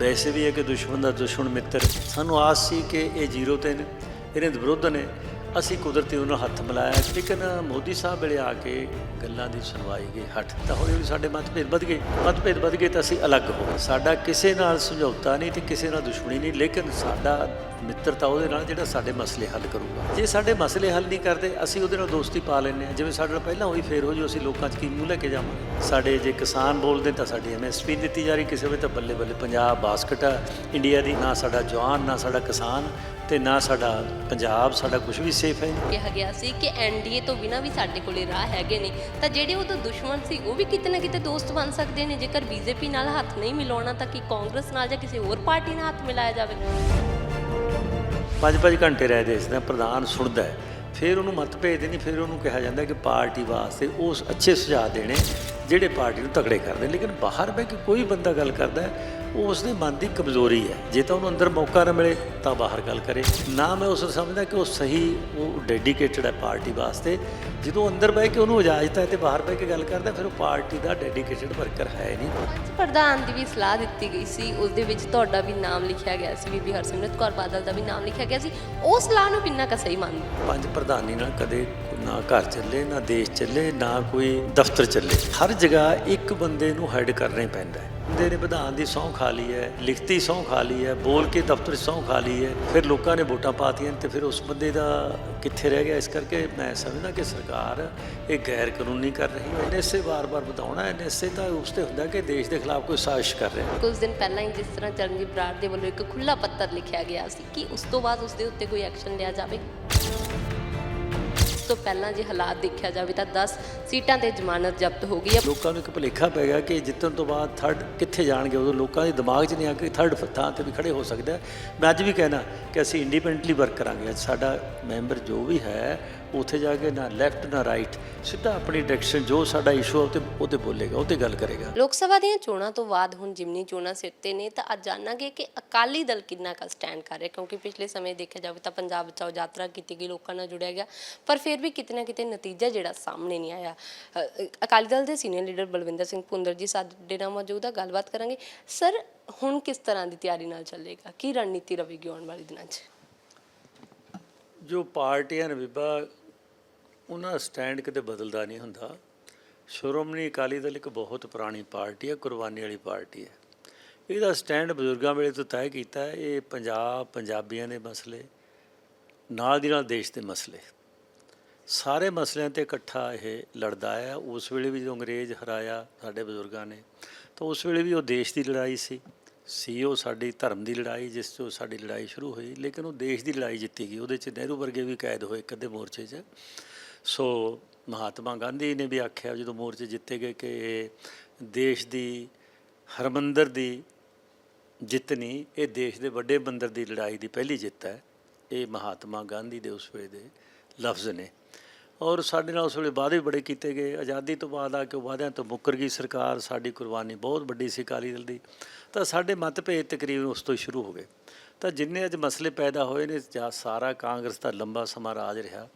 ਵੈਸੇ ਵੀ ਹੈ ਕਿ ਦੁਸ਼ਮਣ ਦਾ ਦੁਸ਼ਮਣ ਮਿੱਤਰ ਸਾਨੂੰ ਆਸ ਸੀ ਕਿ ਇਹ ਜ਼ੀਰੋ ਤੇ ਨੇ, ਇਹਦੇ ਵਿਰੁੱਧ ਨੇ। ਅਸੀਂ ਕੁਦਰਤੀ ਉਹਨਾਂ ਹੱਥ ਮਿਲਾਇਆ। ਲੇਕਿਨ ਮੋਦੀ ਸਾਹਿਬ ਵੇਲੇ ਆ ਕੇ ਗੱਲਾਂ ਦੀ ਸੁਣਵਾਈ ਗਈ ਹੱਟ ਤਾਂ ਹੌਲੀ ਵੀ ਸਾਡੇ ਮਤਭੇਦ ਵੱਧ ਗਏ। ਮਤਭੇਦ ਵੱਧ ਗਏ ਤਾਂ ਅਸੀਂ ਅਲੱਗ ਹੋ ਗਏ। ਸਾਡਾ ਕਿਸੇ ਨਾਲ ਸਮਝੌਤਾ ਨਹੀਂ ਤੇ ਕਿਸੇ ਨਾਲ ਦੁਸ਼ਮਣੀ ਨਹੀਂ, ਲੇਕਿਨ ਸਾਡਾ ਮਿੱਤਰਤਾ ਉਹਦੇ ਨਾਲ ਜਿਹੜਾ ਸਾਡੇ ਮਸਲੇ ਹੱਲ ਕਰੂਗਾ। ਜੇ ਸਾਡੇ ਮਸਲੇ ਹੱਲ ਨਹੀਂ ਕਰਦੇ, ਅਸੀਂ ਉਹਦੇ ਨਾਲ ਦੋਸਤੀ ਪਾ ਲੈਂਦੇ ਹਾਂ। ਜਿਵੇਂ ਸਾਡੇ ਨਾਲ ਪਹਿਲਾਂ ਹੋਈ, ਫੇਰ ਹੋ ਜੋ ਅਸੀਂ ਲੋਕਾਂ 'ਚ ਕੀ ਮੂੰਹ ਲੈ ਕੇ ਜਾਵਾਂਗੇ? ਸਾਡੇ ਜੇ ਕਿਸਾਨ ਬੋਲਦੇ ਤਾਂ ਸਾਡੀ ਐਮਐਸਪੀ ਦਿੱਤੀ ਜਾ ਰਹੀ ਕਿਸੇ ਵੇ ਤਾਂ ਬੱਲੇ ਬੱਲੇ ਪੰਜਾਬ ਬਾਸਕਟ ਆ ਇੰਡੀਆ ਦੀ ਨਾ ਸਾਡਾ ਜਵਾਨ, ਨਾ ਸਾਡਾ ਕਿਸਾਨ। ਤੇ ਨਾ ਸਾਡਾ ਪੰਜਾਬ ਸਾਡਾ ਕੁਝ ਵੀ ਸੇਫ ਹੈ। ਕਿਹਾ ਗਿਆ ਸੀ ਕਿ ਐਨਡੀਏ ਤੋਂ ਬਿਨਾ ਵੀ ਸਾਡੇ ਕੋਲੇ ਰਾਹ ਹੈਗੇ ਨੇ। ਤਾਂ ਜਿਹੜੇ ਉਦੋਂ ਦੁਸ਼ਮਣ ਸੀ ਉਹ ਵੀ ਕਿਤੇ ਨਾ ਕਿਤੇ ਦੋਸਤ ਬਣ ਸਕਦੇ ਨੇ। ਜੇਕਰ ਬੀਜੇਪੀ ਨਾਲ ਹੱਥ ਨਹੀਂ ਮਿਲਾਉਣਾ ਤਾਂ ਕੀ ਕਾਂਗਰਸ ਨਾਲ ਜਾਂ ਕਿਸੇ ਹੋਰ ਪਾਰਟੀ ਨਾਲ ਹੱਥ ਮਿਲਾਇਆ ਜਾਵੇ? ਪੰਜ ਪੰਜ ਘੰਟੇ ਰਹਿ ਦੇਸ਼ ਦਾ ਪ੍ਰਧਾਨ ਸੁਣਦਾ ਹੈ। ਫਿਰ ਉਹਨੂੰ ਮਤ ਭੇਜਦੇ ਨਹੀਂ ਫਿਰ ਉਹਨੂੰ ਕਿਹਾ ਜਾਂਦਾ ਕਿ ਪਾਰਟੀ ਵਾਸਤੇ ਉਸ ਅੱਛੇ ਸੁਝਾਅ ਦੇਣੇ ਜਿਹੜੇ ਪਾਰਟੀ ਨੂੰ ਤਕੜੇ ਕਰਦੇ ਲੇਕਿਨ ਬਾਹਰ ਬਹਿ ਕੇ ਕੋਈ ਬੰਦਾ ਗੱਲ ਕਰਦਾ ਹੈ ਉਹ ਉਸਦੇ ਮਨ ਦੀ ਕਮਜ਼ੋਰੀ ਹੈ। ਜੇ ਤਾਂ ਉਹਨੂੰ ਅੰਦਰ ਮੌਕਾ ਨਾ ਮਿਲੇ ਤਾਂ ਬਾਹਰ ਗੱਲ ਕਰੇ। ਨਾ ਮੈਂ ਉਸ ਨੂੰ ਸਮਝਦਾ ਕਿ ਉਹ ਸਹੀ ਉਹ ਡੈਡੀਕੇਟਡ ਹੈ ਪਾਰਟੀ ਵਾਸਤੇ। ਜਦੋਂ ਅੰਦਰ ਬਹਿ ਕੇ ਉਹਨੂੰ ਇਜਾਜ਼ਤ ਹੈ ਤੇ ਬਾਹਰ ਬਹਿ ਕੇ ਗੱਲ ਕਰਦਾ ਫਿਰ ਉਹ ਪਾਰਟੀ ਦਾ ਡੈਡੀਕੇਟਡ ਵਰਕਰ ਹੈ ਨਹੀਂ। ਪ੍ਰਧਾਨ ਦੀ ਵੀ ਸਲਾਹ ਦਿੱਤੀ ਗਈ ਸੀ। ਉਸ ਦੇ ਵਿੱਚ ਤੁਹਾਡਾ ਵੀ ਨਾਮ ਲਿਖਿਆ ਗਿਆ ਸੀ ਬੀਬੀ ਹਰਸਿਮਰਤ ਕੌਰ ਬਾਦਲ ਦਾ ਵੀ ਨਾਮ ਲਿਖਿਆ ਗਿਆ ਸੀ। ਉਹ ਸਲਾਹ ਨੂੰ ਕਿੰਨਾ ਕੁ ਸਹੀ ਮੰਨਦੇ? ਪੰਜ ਪ੍ਰਧਾਨੀ ਨਾਲ ਕਦੇ ਨਾ ਘਰ ਚੱਲੇ ਨਾ ਦੇਸ਼ ਚੱਲੇ ਨਾ ਕੋਈ ਦਫ਼ਤਰ ਚੱਲੇ। ਹਰ ਜਗ੍ਹਾ ਇੱਕ ਬੰਦੇ ਨੂੰ ਹੈਡ ਕਰਨਾ ਹੀ ਪੈਂਦਾ ਹੈ। ਬੰਦੇ ਨੇ ਵਿਧਾਨ ਦੀ ਸਹੁੰ ਖਾ ਲਈ ਹੈ, ਲਿਖਤੀ ਸਹੁੰ ਖਾ ਲਈ ਹੈ, ਬੋਲ ਕੇ ਦਫ਼ਤਰ 'ਚ ਸਹੁੰ ਖਾ ਲਈ ਹੈ, ਫਿਰ ਲੋਕਾਂ ਨੇ ਵੋਟਾਂ ਪਾਤੀਆਂ ਤੇ ਫਿਰ ਉਸ ਬੰਦੇ ਦਾ ਕਿੱਥੇ ਰਹਿ ਗਿਆ? ਇਸ ਕਰਕੇ ਮੈਂ ਸਮਝਦਾ ਕਿ ਸਰਕਾਰ ਇਹ ਗੈਰ ਕਾਨੂੰਨੀ ਕਰ ਰਹੀ ਹੈ। ਐਨਐਸਏ ਵਾਰ-ਵਾਰ ਵਧਾਉਣਾ ਐਨਐਸਏ ਤਾਂ ਉਸ ਤੇ ਹੁੰਦਾ ਕਿ ਦੇਸ਼ ਦੇ ਖਿਲਾਫ ਕੋਈ ਸਾਜ਼ਿਸ਼ ਕਰ ਰਿਹਾ ਕੁਝ ਦਿਨ ਪਹਿਲਾਂ ਹੀ ਜਿਸ ਤਰ੍ਹਾਂ ਚਰਨਜੀਤ ਬਰਾੜ ਦੇ ਵੱਲੋਂ ਇੱਕ ਖੁੱਲਾ ਪੱਤਰ ਲਿਖਿਆ ਗਿਆ ਸੀ, ਕਿ ਉਸ ਤੋਂ ਬਾਅਦ ਉਸ ਦੇ ਉੱਤੇ ਕੋਈ ਐਕਸ਼ਨ ਲਿਆ ਜਾਵੇ? ਤੋਂ ਪਹਿਲਾਂ ਜੇ ਹਾਲਾਤ ਦੇਖਿਆ ਜਾਵੇ ਤਾਂ 10 ਸੀਟਾਂ ਤੇ ਜ਼ਮਾਨਤ ਜ਼ਬਤ ਹੋ ਗਈ ਹੈ। ਲੋਕਾਂ ਨੂੰ ਇੱਕ ਭੁਲੇਖਾ ਪੈ ਗਿਆ ਕਿ ਜਿੱਤਣ ਤੋਂ ਬਾਅਦ ਥਰਡ ਕਿੱਥੇ ਜਾਣਗੇ ਉਦੋਂ ਲੋਕਾਂ ਦੇ ਦਿਮਾਗ 'ਚ ਨਹੀਂ ਆ ਕਿ ਥਰਡ ਥਾਂ ਤੇ ਵੀ ਖੜੇ ਹੋ ਸਕਦਾ। ਮੈਂ ਅੱਜ ਵੀ ਕਹਿਣਾ ਕਿ ਅਸੀਂ ਇੰਡੀਪੈਂਡੈਂਟਲੀ ਵਰਕ ਕਰਾਂਗੇ। ਅੱਜ ਸਾਡਾ ਮੈਂਬਰ ਜੋ ਵੀ ਹੈ ਉੱਥੇ ਜਾ ਕੇ ਨਾ ਲੈਫਟ ਨਾ ਰਾਈਟ ਸਿੱਧਾ ਆਪਣੀ ਡਾਇਰੈਕਸ਼ਨ ਜੋ ਸਾਡਾ ਇਸ਼ੂ ਹੈ ਉਹ ਤੇ ਉਹ ਤੇ ਬੋਲੇਗਾ ਉਹ ਤੇ ਗੱਲ ਕਰੇਗਾ। ਲੋਕ ਸਭਾ ਦੀਆਂ ਚੋਣਾਂ ਤੋਂ ਬਾਅਦ ਹੁਣ ਜਿਮਨੀ ਚੋਣਾਂ ਸਿਰ ਤੇ ਨੇ ਤਾਂ ਅੱਜ ਜਾਣਾਂਗੇ ਕਿ ਅਕਾਲੀ ਦਲ ਕਿੰਨਾ ਕੁ ਸਟੈਂਡ ਕਰ ਰਿਹਾ ਕਿਉਂਕਿ ਪਿਛਲੇ ਸਮੇਂ ਦੇਖਿਆ ਜਾਵੇ ਤਾਂ ਪੰਜਾਬ ਬਚਾਓ ਯਾਤਰਾ ਕੀਤੀ ਗਈ ਲੋਕਾਂ ਨਾਲ ਜੁੜਿਆ ਗਿਆ ਪਰ ਫਿਰ ਵੀ ਕਿਤੇ ਨਾ ਕਿਤੇ ਨਤੀਜਾ ਜਿਹੜਾ ਸਾਹਮਣੇ ਨਹੀਂ ਆਇਆ। ਅ, ਅਕਾਲੀ ਦਲ ਦੇ ਸੀਨੀਅਰ ਲੀਡਰ ਬਲਵਿੰਦਰ ਸਿੰਘ ਭੁੰਦਰ ਜੀ ਸਾਡੇ ਨਾਲ ਮੌਜੂਦ ਆ ਗੱਲਬਾਤ ਕਰਾਂਗੇ। ਸਰ ਹੁਣ ਕਿਸ ਤਰ੍ਹਾਂ ਦੀ ਤਿਆਰੀ ਨਾਲ ਚੱਲੇਗਾ? ਕੀ ਰਣਨੀਤੀ ਰਹੇਗੀ ਆਉਣ ਵਾਲੇ ਦਿਨਾਂ 'ਚ? ਜੋ ਪਾਰਟੀਆਂ ਨੇ ਬੀਬਾ ਉਹਨਾਂ ਦਾ ਸਟੈਂਡ ਕਿਤੇ ਬਦਲਦਾ ਨਹੀਂ ਹੁੰਦਾ। ਸ਼੍ਰੋਮਣੀ ਅਕਾਲੀ ਦਲ ਇੱਕ ਬਹੁਤ ਪੁਰਾਣੀ ਪਾਰਟੀ ਹੈ, ਕੁਰਬਾਨੀ ਵਾਲੀ ਪਾਰਟੀ ਹੈ। ਇਹਦਾ ਸਟੈਂਡ ਬਜ਼ੁਰਗਾਂ ਵੇਲੇ ਤੋਂ ਤੈਅ ਕੀਤਾ ਹੈ, ਇਹ ਪੰਜਾਬ, ਪੰਜਾਬੀਆਂ ਦੇ ਮਸਲੇ, ਨਾਲ ਦੀ ਨਾਲ ਦੇਸ਼ ਦੇ ਮਸਲੇ। ਸਾਰੇ ਮਸਲਿਆਂ ਤੇ ਇਕੱਠਾ ਇਹ ਲੜਦਾ ਹੈ ਉਸ ਵੇਲੇ ਵੀ ਜਦੋਂ ਅੰਗਰੇਜ਼ ਹਰਾਇਆ ਸਾਡੇ ਬਜ਼ੁਰਗਾਂ ਨੇ, ਤਾਂ ਉਸ ਵੇਲੇ ਵੀ ਉਹ ਦੇਸ਼ ਦੀ ਲੜਾਈ ਸੀ। ਸੀ ਉਹ ਸਾਡੀ ਧਰਮ ਦੀ ਲੜਾਈ, ਜਿਸ ਤੋਂ ਸਾਡੀ ਲੜਾਈ ਸ਼ੁਰੂ ਹੋਈ, ਲੇਕਿਨ ਉਹ ਦੇਸ਼ ਦੀ ਲੜਾਈ ਜਿੱਤੀ ਗਈ। ਉਹਦੇ 'ਚ ਨਹਿਰੂ ਵਰਗੇ ਵੀ ਕੈਦ ਹੋਏ ਇੱਕ ਅੱਧੇ ਮੋਰਚੇ 'ਚ। ਸੋ ਮਹਾਤਮਾ ਗਾਂਧੀ ਨੇ ਵੀ ਆਖਿਆ ਜਦੋਂ ਮੋਰਚੇ ਜਿੱਤੇ ਗਏ ਕਿ ਇਹ ਦੇਸ਼ ਦੀ, ਹਰਮੰਦਰ ਦੀ ਜਿੱਤ ਨਹੀਂ, ਇਹ ਦੇਸ਼ ਦੇ ਵੱਡੇ ਬੰਦਰ ਦੀ ਲੜਾਈ ਦੀ ਪਹਿਲੀ ਜਿੱਤ ਹੈ। ਇਹ ਮਹਾਤਮਾ ਗਾਂਧੀ ਦੇ ਉਸ ਵੇਲੇ ਦੇ ਲਫ਼ਜ਼ ਨੇ। ਔਰ ਸਾਡੇ ਨਾਲ ਉਸ ਵੇਲੇ ਵਾਅਦੇ ਬੜੇ ਕੀਤੇ ਗਏ। ਆਜ਼ਾਦੀ ਤੋਂ ਬਾਅਦ ਆ ਕੇ ਉਹ ਵਾਅਦਿਆਂ ਤੋਂ ਮੁੱਕਰ ਗਈ ਸਰਕਾਰ, ਸਾਡੀ ਕੁਰਬਾਨੀ ਬਹੁਤ ਵੱਡੀ ਸੀ ਅਕਾਲੀ ਦਲ ਦੀ। ਤਾਂ ਸਾਡੇ ਮਤਭੇਦ ਤਕਰੀਬਨ ਉਸ ਤੋਂ ਹੀ ਸ਼ੁਰੂ ਹੋ ਗਏ। ਤਾਂ ਜਿੰਨੇ ਅੱਜ ਮਸਲੇ ਪੈਦਾ ਹੋਏ ਨੇ, ਜਾਂ ਸਾਰਾ ਕਾਂਗਰਸ ਦਾ ਲੰਬਾ ਸਮਾਂ ਰਾਜ ਰਿਹਾ,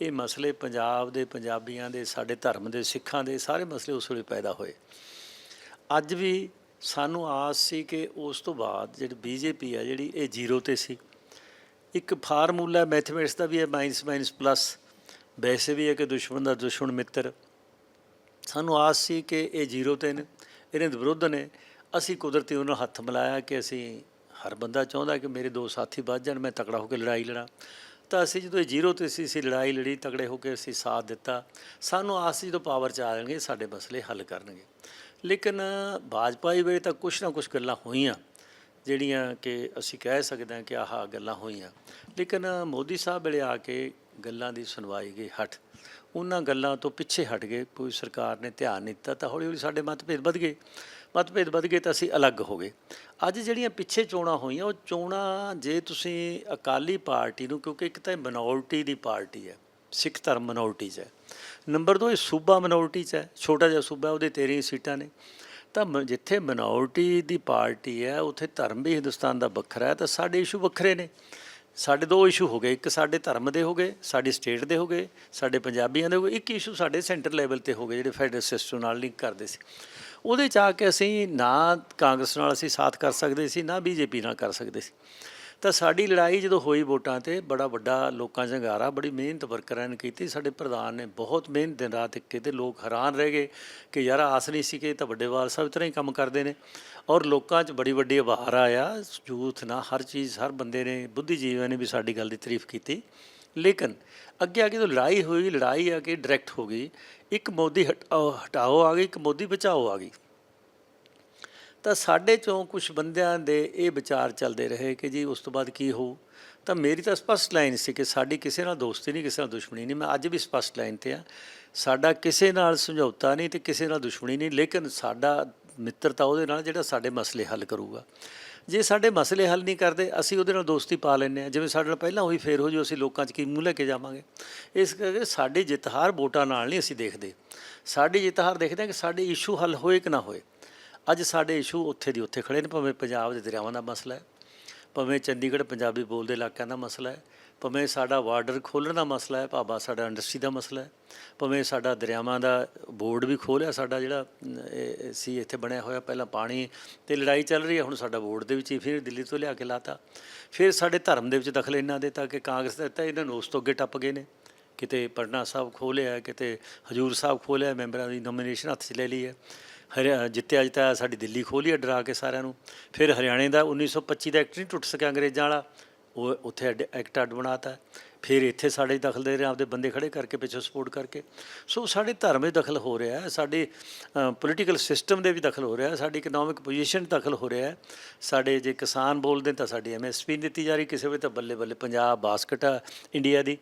ਇਹ ਮਸਲੇ ਪੰਜਾਬ ਦੇ, ਪੰਜਾਬੀਆਂ ਦੇ, ਸਾਡੇ ਧਰਮ ਦੇ, ਸਿੱਖਾਂ ਦੇ ਸਾਰੇ ਮਸਲੇ ਉਸ ਵੇਲੇ ਪੈਦਾ ਹੋਏ। ਅੱਜ ਵੀ ਸਾਨੂੰ ਆਸ ਸੀ ਕਿ ਉਸ ਤੋਂ ਬਾਅਦ ਜਿਹੜੀ ਬੀਜੇਪੀ ਆ ਜਿਹੜੀ, ਇਹ ਜ਼ੀਰੋ ਤੇ ਸੀ। ਇੱਕ ਫਾਰਮੂਲਾ ਮੈਥਮੈਟਿਕਸ ਦਾ ਵੀ ਹੈ ਮਾਈਨਸ ਮਾਈਨਸ ਪਲੱਸ। ਵੈਸੇ ਵੀ ਹੈ ਕਿ ਦੁਸ਼ਮਣ ਦਾ ਦੁਸ਼ਮਣ ਮਿੱਤਰ। ਸਾਨੂੰ ਆਸ ਸੀ ਕਿ ਇਹ ਜ਼ੀਰੋ ਤੇ ਨੇ ਇਹਨਾਂ ਦੇ ਵਿਰੁੱਧ ਨੇ। ਅਸੀਂ ਕੁਦਰਤੀ ਉਹਨਾਂ ਨਾਲ ਹੱਥ ਮਿਲਾਇਆ ਕਿ ਅਸੀਂ ਹਰ ਬੰਦਾ ਚਾਹੁੰਦਾ ਕਿ ਮੇਰੇ ਦੋ ਸਾਥੀ ਵੱਧ ਜਾਣ, ਮੈਂ ਤਕੜਾ ਹੋ ਕੇ ਲੜਾਈ ਲੜਾਂ। ਤਾਂ ਅਸੀਂ ਜਦੋਂ ਇਹ ਜ਼ੀਰੋ ਤੇ ਸੀ, ਅਸੀਂ ਲੜਾਈ ਲੜੀ, ਤਕੜੇ ਹੋ ਕੇ ਅਸੀਂ ਸਾਥ ਦਿੱਤਾ। ਸਾਨੂੰ ਆਸ ਸੀ ਜਦੋਂ ਪਾਵਰ ਚ ਆ ਜਾਣਗੇ, ਸਾਡੇ ਮਸਲੇ ਹੱਲ ਕਰਨਗੇ। ਲੇਕਿਨ ਭਾਜਪਾਈ ਵੇਲੇ ਤਾਂ ਕੁਛ ਨਾ ਕੁਛ ਗੱਲਾਂ ਹੋਈਆਂ, ਜਿਹੜੀਆਂ ਕਿ ਅਸੀਂ ਕਹਿ ਸਕਦੇ ਹਾਂ ਕਿ ਆਹ ਗੱਲਾਂ ਹੋਈਆਂ। ਲੇਕਿਨ ਮੋਦੀ ਸਾਹਿਬ ਵੇਲੇ ਆ ਕੇ ਗੱਲਾਂ ਦੀ ਸੁਣਵਾਈ ਗਈ, ਹਟ। ਉਹਨਾਂ ਗੱਲਾਂ ਤੋਂ ਪਿੱਛੇ ਹਟ ਗਏ, ਕੋਈ ਸਰਕਾਰ ਨੇ ਧਿਆਨ ਨਹੀਂ ਦਿੱਤਾ ਤਾਂ ਹੌਲੀ ਹੌਲੀ ਸਾਡੇ ਮਤਭੇਦ ਵੱਧ ਗਏ। ਮਤਭੇਦ ਵੱਧ ਗਏ ਤਾਂ ਅਸੀਂ ਅਲੱਗ ਹੋ ਗਏ। ਅੱਜ ਜਿਹੜੀਆਂ ਪਿੱਛੇ ਚੋਣਾਂ ਹੋਈਆਂ, ਉਹ ਚੋਣਾਂ ਜੇ ਤੁਸੀਂ ਅਕਾਲੀ ਪਾਰਟੀ ਨੂੰ, ਕਿਉਂਕਿ ਇੱਕ ਤਾਂ ਮਿਨੋਰਟੀ ਦੀ ਪਾਰਟੀ ਹੈ, ਸਿੱਖ ਧਰਮ ਮਿਨੋਰਟੀ 'ਚ ਹੈ। ਨੰਬਰ 2 ਇਹ ਸੂਬਾ ਮਿਨੋਰਟੀ 'ਚ ਹੈ, ਛੋਟਾ ਜਿਹਾ ਸੂਬਾ, ਉਹਦੇ 13 ਸੀਟਾਂ ਨੇ। ਤਾਂ ਮ- ਜਿੱਥੇ ਮਿਨੋਰਟੀ ਦੀ ਪਾਰਟੀ ਹੈ, ਉੱਥੇ ਧਰਮ ਵੀ ਹਿੰਦੁਸਤਾਨ ਦਾ ਵੱਖਰਾ ਹੈ, ਤਾਂ ਸਾਡੇ ਇਸ਼ੂ ਵੱਖਰੇ ਨੇ। ਸਾਡੇ ਦੋ ਇਸ਼ੂ ਹੋ ਗਏ, ਇੱਕ ਸਾਡੇ ਧਰਮ ਦੇ ਹੋ ਗਏ, ਸਾਡੀ ਸਟੇਟ ਦੇ ਹੋ ਗਏ, ਸਾਡੇ ਪੰਜਾਬੀਆਂ ਦੇ ਹੋ ਗਏ, ਇੱਕ ਇਸ਼ੂ ਸਾਡੇ ਸੈਂਟਰ ਲੈਵਲ ਤੇ ਹੋ ਗਏ, ਜਿਹੜੇ ਫੈਡਰਲ ਸਿਸਟਮ ਨਾਲ ਲਿੰਕ ਕਰਦੇ ਸੀ। ਉਹਦੇ ਚ ਆ ਕੇ ਅਸੀਂ ਨਾ ਕਾਂਗਰਸ ਨਾਲ ਅਸੀਂ ਸਾਥ ਕਰ ਸਕਦੇ ਸੀ, ਨਾ ਬੀਜੇਪੀ ਨਾਲ ਕਰ ਸਕਦੇ ਸੀ। ਤਾਂ ਸਾਡੀ ਲੜਾਈ ਜਦੋਂ ਹੋਈ ਵੋਟਾਂ ਤੇ, ਬੜਾ ਵੱਡਾ ਲੋਕਾਂ 'ਚ ਹੰਗਾਰਾ ਬੜੀ ਮਿਹਨਤ ਵਰਕਰਾਂ ਨੇ ਕੀਤੀ, ਸਾਡੇ ਪ੍ਰਧਾਨ ਨੇ ਬਹੁਤ ਮਿਹਨਤ ਦਿਨ ਰਾਤ ਕਿਤੇ ਲੋਕ ਹੈਰਾਨ ਰਹਿ ਗਏ ਕਿ ਯਾਰ ਆਸ ਨਹੀਂ ਸੀ ਕਿ ਇਹ ਤਾਂ ਵੱਡੇ ਵਾਲ ਸਾਹਿਬ ਤਰ੍ਹਾਂ ਹੀ ਕੰਮ ਕਰਦੇ ਨੇ। ਔਰ ਲੋਕਾਂ 'ਚ ਬੜੀ ਵੱਡੀ ਆਵਾਰ ਆਇਆ ਯੂਥ ਨਾ, ਹਰ ਚੀਜ਼, ਹਰ ਬੰਦੇ ਨੇ ਬੁੱਧੀਜੀਵੀਆਂ ਨੇ ਵੀ ਸਾਡੀ ਗੱਲ ਦੀ ਤਾਰੀਫ ਕੀਤੀ। ਲੇਕਿਨ ਅੱਗੇ ਆ ਕੇ ਜਦੋਂ ਲੜਾਈ ਹੋਈ, ਲੜਾਈ ਆ ਕੇ ਡਾਇਰੈਕਟ ਹੋ ਗਈ, ਇੱਕ ਮੋਦੀ ਹਟਾਓ ਹਟਾਓ ਆ ਗਈ, ਇੱਕ ਮੋਦੀ ਬਚਾਓ ਆ ਗਈ। ਤਾਂ ਸਾਡੇ ਚੋਂ ਕੁਝ ਬੰਦਿਆਂ ਦੇ ਇਹ ਵਿਚਾਰ ਚੱਲਦੇ ਰਹੇ ਕਿ ਜੀ ਉਸ ਤੋਂ ਬਾਅਦ ਕੀ ਹੋਊ? ਤਾਂ ਮੇਰੀ ਤਾਂ ਸਪਸ਼ਟ ਲਾਈਨ ਸੀ ਕਿ ਸਾਡੀ ਕਿਸੇ ਨਾਲ ਦੋਸਤੀ ਨਹੀਂ, ਕਿਸੇ ਨਾਲ ਦੁਸ਼ਮਣੀ ਨਹੀਂ। ਮੈਂ ਅੱਜ ਵੀ ਸਪਸ਼ਟ ਲਾਈਨ ਤੇ ਆ ਸਾਡਾ ਕਿਸੇ ਨਾਲ ਸਮਝੌਤਾ ਨਹੀਂ ਤੇ ਕਿਸੇ ਨਾਲ ਦੁਸ਼ਮਣੀ ਨਹੀਂ, ਲੇਕਿਨ ਸਾਡਾ ਮਿੱਤਰਤਾ ਉਹਦੇ ਨਾਲ ਜਿਹੜਾ ਸਾਡੇ ਮਸਲੇ ਹੱਲ ਕਰੂਗਾ। ਜੇ ਸਾਡੇ ਮਸਲੇ ਹੱਲ ਨਹੀਂ ਕਰਦੇ, ਅਸੀਂ ਉਹਦੇ ਨਾਲ ਦੋਸਤੀ ਪਾ ਲੈਂਦੇ ਆ ਜਿਵੇਂ ਸਾਡੇ ਨਾਲ ਪਹਿਲਾਂ ਹੋਈ ਫੇਰ ਹੋ ਜੋ ਅਸੀਂ ਲੋਕਾਂ 'ਚ ਕੀ ਮੂੰਹ ਲੈ ਕੇ ਜਾਵਾਂਗੇ? ਇਸ ਕਰਕੇ ਸਾਡੀ ਜਿੱਤ ਹਾਰ ਵੋਟਾਂ ਨਾਲ ਨਹੀਂ ਅਸੀਂ ਦੇਖਦੇ। ਸਾਡੀ ਜਿੱਤ ਹਾਰ ਦੇਖਦੇ ਹਾਂ ਕਿ ਸਾਡੇ ਇਸ਼ੂ ਹੱਲ ਹੋਏ ਕਿ ਨਾ ਹੋਏ। ਅੱਜ ਸਾਡੇ ਇਸ਼ੂ ਉੱਥੇ ਦੀ ਉੱਥੇ ਖੜੇ ਨੇ, ਭਾਵੇਂ ਪੰਜਾਬ ਦੇ ਦਰਿਆਵਾਂ ਦਾ ਮਸਲਾ ਹੈ, ਭਾਵੇਂ ਚੰਡੀਗੜ੍ਹ ਪੰਜਾਬੀ ਬੋਲਦੇ ਇਲਾਕਿਆਂ ਦਾ ਮਸਲਾ ਹੈ, ਭਾਵੇਂ ਸਾਡਾ ਬਾਰਡਰ ਖੋਲ੍ਹਣ ਦਾ ਮਸਲਾ ਹੈ, ਭਾਵੇਂ ਸਾਡਾ ਇੰਡਸਟਰੀ ਦਾ ਮਸਲਾ ਹੈ, ਭਾਵੇਂ ਸਾਡਾ ਦਰਿਆਵਾਂ ਦਾ ਬੋਰਡ ਵੀ ਖੋਲ੍ਹਿਆ, ਸਾਡਾ ਜਿਹੜਾ ਸੀ ਇੱਥੇ ਬਣਿਆ ਹੋਇਆ ਪਹਿਲਾਂ ਪਾਣੀ ਤੇ ਲੜਾਈ ਚੱਲ ਰਹੀ ਹੈ, ਹੁਣ ਸਾਡਾ ਬੋਰਡ ਦੇ ਵਿੱਚ ਹੀ ਫਿਰ ਦਿੱਲੀ ਤੋਂ ਲਿਆ ਕੇ ਲਾਤਾ। ਫਿਰ ਸਾਡੇ ਧਰਮ ਦੇ ਵਿੱਚ ਦਖਲ ਇਹਨਾਂ ਦੇ ਤਾਂ ਕਿ ਕਾਂਗਰਸ ਦਾ ਤਾਂ ਇਹਨਾਂ ਨੂੰ ਉਸ ਤੋਂ ਅੱਗੇ ਟੱਪ ਗਏ ਨੇ। ਕਿਤੇ ਪਟਨਾ ਸਾਹਿਬ ਖੋਲ੍ਹਿਆ, ਕਿਤੇ ਹਜੂਰ ਸਾਹਿਬ ਖੋਲ੍ਹਿਆ, ਮੈਂਬਰਾਂ ਦੀ ਨੋਮੀਨੇਸ਼ਨ ਹੱਥ 'ਚ ਲੈ ਲਈ ਹੈ। ਹਰਿਆ ਜਿੱਤਿਆ ਜਿੱਤਿਆ ਸਾਡੀ ਦਿੱਲੀ ਖੋਲ੍ਹੀ ਹੈ ਡਰਾ ਕੇ ਸਾਰਿਆਂ ਨੂੰ। ਫਿਰ ਹਰਿਆਣੇ ਦਾ 1925 ਦਾ ਐਕਟ ਨਹੀਂ ਟੁੱਟ ਸਕਿਆ ਅੰਗਰੇਜ਼ਾਂ ਵਾਲਾ। ਉਹ ਉੱਥੇ ਐਡ- ਐਕਟ ਅੱਡ ਬਣਾਤਾ। ਫਿਰ ਇੱਥੇ ਸਾਡੇ ਦਖਲ ਦੇ ਰਹੇ ਆਪਦੇ ਬੰਦੇ ਖੜੇ ਕਰਕੇ, ਪਿੱਛੇ ਸਪੋਰਟ ਕਰਕੇ। ਸੋ ਸਾਡੇ ਧਰਮ ਵਿੱਚ ਦਖਲ ਹੋ ਰਿਹਾ ਹੈ, ਸਾਡੇ ਪੋਲੀਟੀਕਲ ਸਿਸਟਮ ਦੇ ਵੀ ਦਖਲ ਹੋ ਰਿਹਾ ਹੈ, ਸਾਡੀ ਇਕਨੋਮਿਕ ਪੋਜੀਸ਼ਨ ਦਖਲ ਹੋ ਰਿਹਾ ਹੈ। ਸਾਡੇ ਜੇ ਕਿਸਾਨ ਬੋਲਦੇ ਤਾਂ ਸਾਡੀ ਐਮਐਸਪੀ ਦਿੱਤੀ ਜਾ ਰਹੀ, ਕਿਸੇ ਵੇ ਤਾਂ ਬੱਲੇ ਬੱਲੇ ਪੰਜਾਬ ਬਾਸਕਟ ਆ ਇੰਡੀਆ ਦੀ।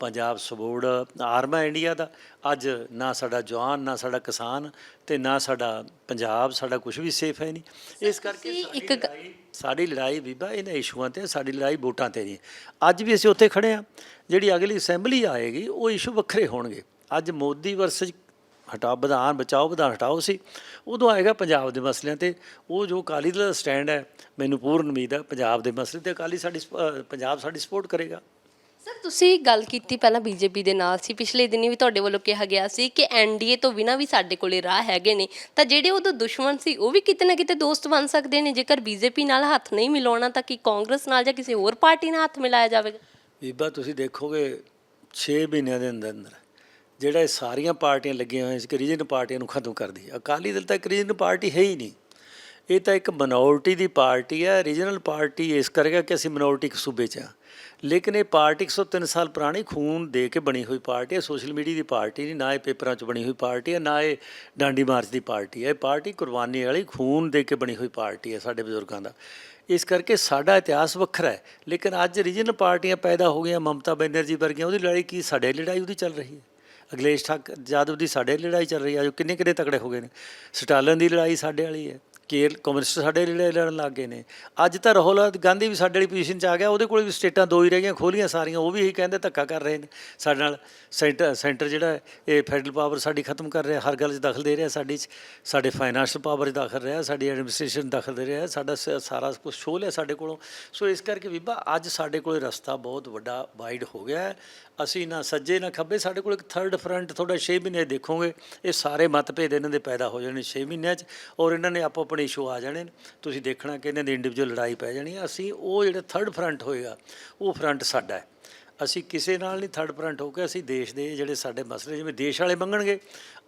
ਪੰਜਾਬ ਸਬੋਰਡ ਆਰਮ ਹੈ ਇੰਡੀਆ ਦਾ। ਅੱਜ ਨਾ ਸਾਡਾ ਜਵਾਨ ਨਾ ਸਾਡਾ ਕਿਸਾਨ ਤੇ ਨਾ ਸਾਡਾ ਪੰਜਾਬ ਸਾਡਾ ਕੁਝ ਵੀ ਸੇਫ ਹੈ ਨਹੀਂ। ਇਸ ਕਰਕੇ ਇੱਕ ਸਾਡੀ ਲੜਾਈ ਬੀਬਾ ਇਹਨਾਂ ਇਸ਼ੂਆਂ ਤੇ ਸਾਡੀ ਲੜਾਈ ਵੋਟਾਂ ਤੇ ਨਹੀਂ। ਅੱਜ ਵੀ ਅਸੀਂ ਉੱਥੇ ਖੜੇ ਆ ਜਿਹੜੀ ਅਗਲੀ ਅਸੈਂਬਲੀ ਆਏਗੀ ਉਹ ਇਸ਼ੂ ਵੱਖਰੇ ਹੋਣਗੇ। ਅੱਜ ਮੋਦੀ ਵਰਸਸ ਹਟਾਓ ਵਿਧਾਨ ਬਚਾਓ ਵਿਧਾਨ ਹਟਾਓ ਸੀ। ਉਦੋਂ ਆਏਗਾ ਪੰਜਾਬ ਦੇ ਮਸਲਿਆਂ ਤੇ। ਉਹ ਜੋ ਅਕਾਲੀ ਦਲ ਦਾ ਸਟੈਂਡ ਹੈ ਮੈਨੂੰ ਪੂਰਨ ਉਮੀਦ ਹੈ ਪੰਜਾਬ ਦੇ ਮਸਲੇ ਤੇ ਅਕਾਲੀ ਸਾਡੀ ਪੰਜਾਬ ਸਾਡੀ ਸਪੋਰਟ ਕਰੇਗਾ। ਸਰ, ਤੁਸੀਂ ਗੱਲ ਕੀਤੀ ਪਹਿਲਾਂ ਬੀਜੇਪੀ ਦੇ ਨਾਲ ਸੀ। ਪਿਛਲੇ ਦਿਨੀ ਵੀ ਤੁਹਾਡੇ ਵੱਲੋਂ ਕਿਹਾ ਗਿਆ ਸੀ ਕਿ ਐਨਡੀਏ ਤੋਂ ਬਿਨਾਂ ਵੀ ਸਾਡੇ ਕੋਲੇ ਰਾਹ ਹੈਗੇ ਨੇ। ਤਾਂ ਜਿਹੜੇ ਉਦੋਂ ਦੁਸ਼ਮਣ ਸੀ, ਉਹ ਵੀ ਕਿਤੇ ਨਾ ਕਿਤੇ ਦੋਸਤ ਬਣ ਸਕਦੇ ਨੇ। ਜੇਕਰ ਬੀਜੇਪੀ ਨਾਲ ਹੱਥ ਨਹੀਂ ਮਿਲਾਉਣਾ, ਤਾਂ ਕੀ ਕਾਂਗਰਸ ਨਾਲ ਜਾਂ ਕਿਸੇ ਹੋਰ ਪਾਰਟੀ ਨਾਲ ਹੱਥ ਮਿਲਾਇਆ ਜਾਵੇਗਾ? ਬੀਬਾ, ਤੁਸੀਂ ਦੇਖੋਗੇ 6 ਮਹੀਨਿਆਂ ਦੇ ਅੰਦਰ ਅੰਦਰ ਜਿਹੜਾ ਇਹ ਸਾਰੀਆਂ ਪਾਰਟੀਆਂ ਲੱਗੀਆਂ ਹੋਈਆਂ ਸੀ ਕਿ ਰੀਜਨ ਪਾਰਟੀਆਂ ਨੂੰ ਖਤਮ ਕਰਦੀ। ਅਕਾਲੀ ਦਲ ਤਾਂ ਇੱਕ ਰੀਜਨ ਪਾਰਟੀ ਹੈ ਹੀ ਨਹੀਂ। ਇਹ ਤਾਂ ਇੱਕ ਮਿਨੋਰਟੀ ਦੀ ਪਾਰਟੀ ਹੈ ਰੀਜਨਲ ਪਾਰਟੀ ਇਸ ਕਰਕੇ ਕਿ ਅਸੀਂ ਮਿਨੋਰਟੀ ਇੱਕ ਸੂਬੇ 'ਚ ਹਾਂ। ਲੇਕਿਨ ਇਹ ਪਾਰਟੀ 103 ਸਾਲ ਪੁਰਾਣੀ ਖੂਨ ਦੇ ਕੇ ਬਣੀ ਹੋਈ ਪਾਰਟੀ ਹੈ ਸੋਸ਼ਲ ਮੀਡੀਆ ਦੀ ਪਾਰਟੀ ਨਹੀਂ, ਨਾ ਇਹ ਪੇਪਰਾਂ 'ਚ ਬਣੀ ਹੋਈ ਪਾਰਟੀ ਹੈ, ਨਾ ਇਹ ਡਾਂਡੀ ਮਾਰਚ ਦੀ ਪਾਰਟੀ ਹੈ। ਇਹ ਪਾਰਟੀ ਕੁਰਬਾਨੀ ਵਾਲੀ ਖੂਨ ਦੇ ਕੇ ਬਣੀ ਹੋਈ ਪਾਰਟੀ ਹੈ ਸਾਡੇ ਬਜ਼ੁਰਗਾਂ ਦਾ। ਇਸ ਕਰਕੇ ਸਾਡਾ ਇਤਿਹਾਸ ਵੱਖਰਾ ਹੈ। ਲੇਕਿਨ ਅੱਜ ਰੀਜਨਲ ਪਾਰਟੀਆਂ ਪੈਦਾ ਹੋ ਗਈਆਂ, ਮਮਤਾ ਬੈਨਰਜੀ ਵਰਗੀਆਂ, ਉਹਦੀ ਲੜਾਈ ਕੀ, ਸਾਡੇ ਲੜਾਈ ਉਹਦੀ ਚੱਲ ਰਹੀ ਹੈ। ਅਗਲੇਸ਼ ਠਾਕ ਜਾਦਵ ਦੀ ਸਾਡੇ ਲੜਾਈ ਚੱਲ ਰਹੀ ਹੈ ਜੋ ਕਿੰਨੇ ਕਿੰਨੇ ਤਕੜੇ ਹੋ ਗਏ ਨੇ। ਸਟਾਲਨ ਦੀ ਲੜਾਈ ਸਾਡੇ ਵਾਲੀ ਹੈ। ਕੇਲ ਕਮਿਊਨਿਸਟ ਸਾਡੇ ਲਈ ਲੜਨ ਲੱਗ ਗਏ ਨੇ। ਅੱਜ ਤਾਂ ਰਾਹੁਲ ਗਾਂਧੀ ਵੀ ਸਾਡੇ ਵਾਲੀ ਪੋਜੀਸ਼ਨ 'ਚ ਆ ਗਿਆ, ਉਹਦੇ ਕੋਲ ਵੀ ਸਟੇਟਾਂ ਦੋ ਹੀ ਰਹਿ ਗਈਆਂ, ਖੋਲੀਆਂ ਸਾਰੀਆਂ, ਉਹ ਵੀ ਇਹੀ ਕਹਿੰਦੇ ਧੱਕਾ ਕਰ ਰਹੇ ਨੇ। ਸਾਡੇ ਨਾਲ ਸੈਂਟਰ ਸੈਂਟਰ ਜਿਹੜਾ ਇਹ ਫੈਡਰਲ ਪਾਵਰ ਸਾਡੀ ਖਤਮ ਕਰ ਰਿਹਾ, ਹਰ ਗੱਲ 'ਚ ਦਖਲ ਦੇ ਰਿਹਾ ਸਾਡੀ 'ਚ। ਸਾਡੇ ਫਾਈਨਾਂਸ਼ੀਅਲ ਪਾਵਰ 'ਚ ਦਖਲ ਰਿਹਾ, ਸਾਡੀ ਐਡਮਿਨਿਸਟ੍ਰੇਸ਼ਨ ਦਖਲ ਦੇ ਰਿਹਾ, ਸਾਡਾ ਸ- ਸਾਰਾ ਕੁਝ ਛੋਹ ਲਿਆ ਸਾਡੇ ਕੋਲੋਂ। ਸੋ ਇਸ ਕਰਕੇ ਬੀਬਾ, ਅੱਜ ਸਾਡੇ ਕੋਲ ਰਸਤਾ ਬਹੁਤ ਵੱਡਾ ਵਾਈਡ ਹੋ ਗਿਆ ਹੈ। ਅਸੀਂ ਨਾ ਸੱਜੇ ਨਾ ਖੱਬੇ, ਸਾਡੇ ਕੋਲ ਇੱਕ ਥਰਡ ਫਰੰਟ ਤੁਹਾਡਾ 6 ਮਹੀਨੇ ਦੇਖੋਗੇ, ਇਹ ਸਾਰੇ ਮਤਭੇਦ ਇਹਨਾਂ ਦੇ ਪੈਦਾ ਹੋ ਜਾਣੇ 6 ਮਹੀਨਿਆਂ 'ਚ ਔਰ ਇਹਨਾਂ ਨੇ ਆਪੋ ਆਪਣੇ ਇਸ਼ੂ ਆ ਜਾਣੇ ਨੇ। ਤੁਸੀਂ ਦੇਖਣਾ ਕਿ ਇਹਨਾਂ ਦੀ ਇੰਡੀਵਿਜੂਅਲ ਲੜਾਈ ਪੈ ਜਾਣੀ ਅਸੀਂ ਉਹ ਜਿਹੜਾ ਥਰਡ ਫਰੰਟ ਹੋਏਗਾ ਉਹ ਫਰੰਟ ਸਾਡਾ ਹੈ। ਅਸੀਂ ਕਿਸੇ ਨਾਲ ਨਹੀਂ ਥਰਡ ਫਰੰਟ ਹੋ ਕੇ ਅਸੀਂ ਦੇਸ਼ ਦੇ ਜਿਹੜੇ ਸਾਡੇ ਮਸਲੇ, ਜਿਵੇਂ ਦੇਸ਼ ਵਾਲੇ ਮੰਗਣਗੇ,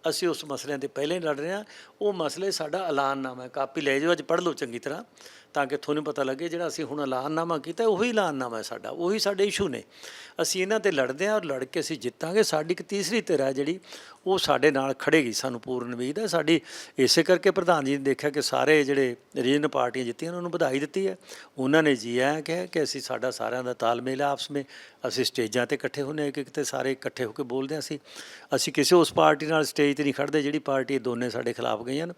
ਅਸੀਂ ਉਸ ਮਸਲਿਆਂ ਤੇ ਪਹਿਲੇ ਹੀ ਲੜ ਰਹੇ ਹਾਂ। ਉਹ ਮਸਲੇ ਸਾਡਾ ਐਲਾਨਨਾਮਾ ਹੈ। ਕਾਪੀ ਲੈ ਜਾਓ, ਅੱਜ ਪੜ੍ਹ ਲਓ ਚੰਗੀ ਤਰ੍ਹਾਂ। ਤਾਂ ਕਿ ਤੁਹਾਨੂੰ ਪਤਾ ਲੱਗੇ ਜਿਹੜਾ ਅਸੀਂ ਹੁਣ ਐਲਾਨਨਾਮਾ ਕੀਤਾ, ਉਹੀ ਐਲਾਨਨਾਮਾ ਹੈ ਸਾਡਾ, ਉਹੀ ਸਾਡੇ ਇਸ਼ੂ ਨੇ। ਅਸੀਂ ਇਹਨਾਂ ਤੇ ਲੜਦੇ ਹਾਂ ਔਰ ਲੜ ਕੇ ਅਸੀਂ ਜਿੱਤਾਂਗੇ। ਸਾਡੀ ਇੱਕ ਤੀਸਰੀ ਧਿਰ ਹੈ ਜਿਹੜੀ, ਉਹ ਸਾਡੇ ਨਾਲ ਖੜੇਗੀ ਸਾਨੂੰ ਪੂਰਨ ਉਮੀਦ ਹੈ। ਸਾਡੀ ਇਸੇ ਕਰਕੇ ਪ੍ਰਧਾਨ ਜੀ ਨੇ ਦੇਖਿਆ ਕਿ ਸਾਰੇ ਜਿਹੜੇ ਰੀਜਨ ਪਾਰਟੀਆਂ ਜਿੱਤੀਆਂ, ਉਹਨਾਂ ਨੂੰ ਵਧਾਈ ਦਿੱਤੀ ਹੈ। ਉਹਨਾਂ ਨੇ ਜੀ ਆਇਆਂ ਕਿਹਾ ਕਿ ਅਸੀਂ ਸਾਡਾ ਸਾਰਿਆਂ ਦਾ ਤਾਲਮੇਲ ਹੈ ਆਪਸ ਵਿੱਚ। ਅਸੀਂ ਸਟੇਜਾਂ ਤੇ ਇਕੱਠੇ ਹੁੰਨੇ ਇੱਕ ਇੱਕ ਤੇ ਸਾਰੇ ਇਕੱਠੇ ਹੋ ਕੇ ਬੋਲਦੇ ਹਾਂ ਅਸੀਂ। ਅਸੀਂ ਕਿਸੇ ਉਸ ਪਾਰਟੀ ਨਾਲ ਸਟੇਜ ਤੇ ਨਹੀਂ ਖੜਦੇ ਜਿਹੜੀ ਪਾਰਟੀ ਦੋਨੇ ਸਾਡੇ ਖਿਲਾਫ ਗਈਆਂ ਨੇ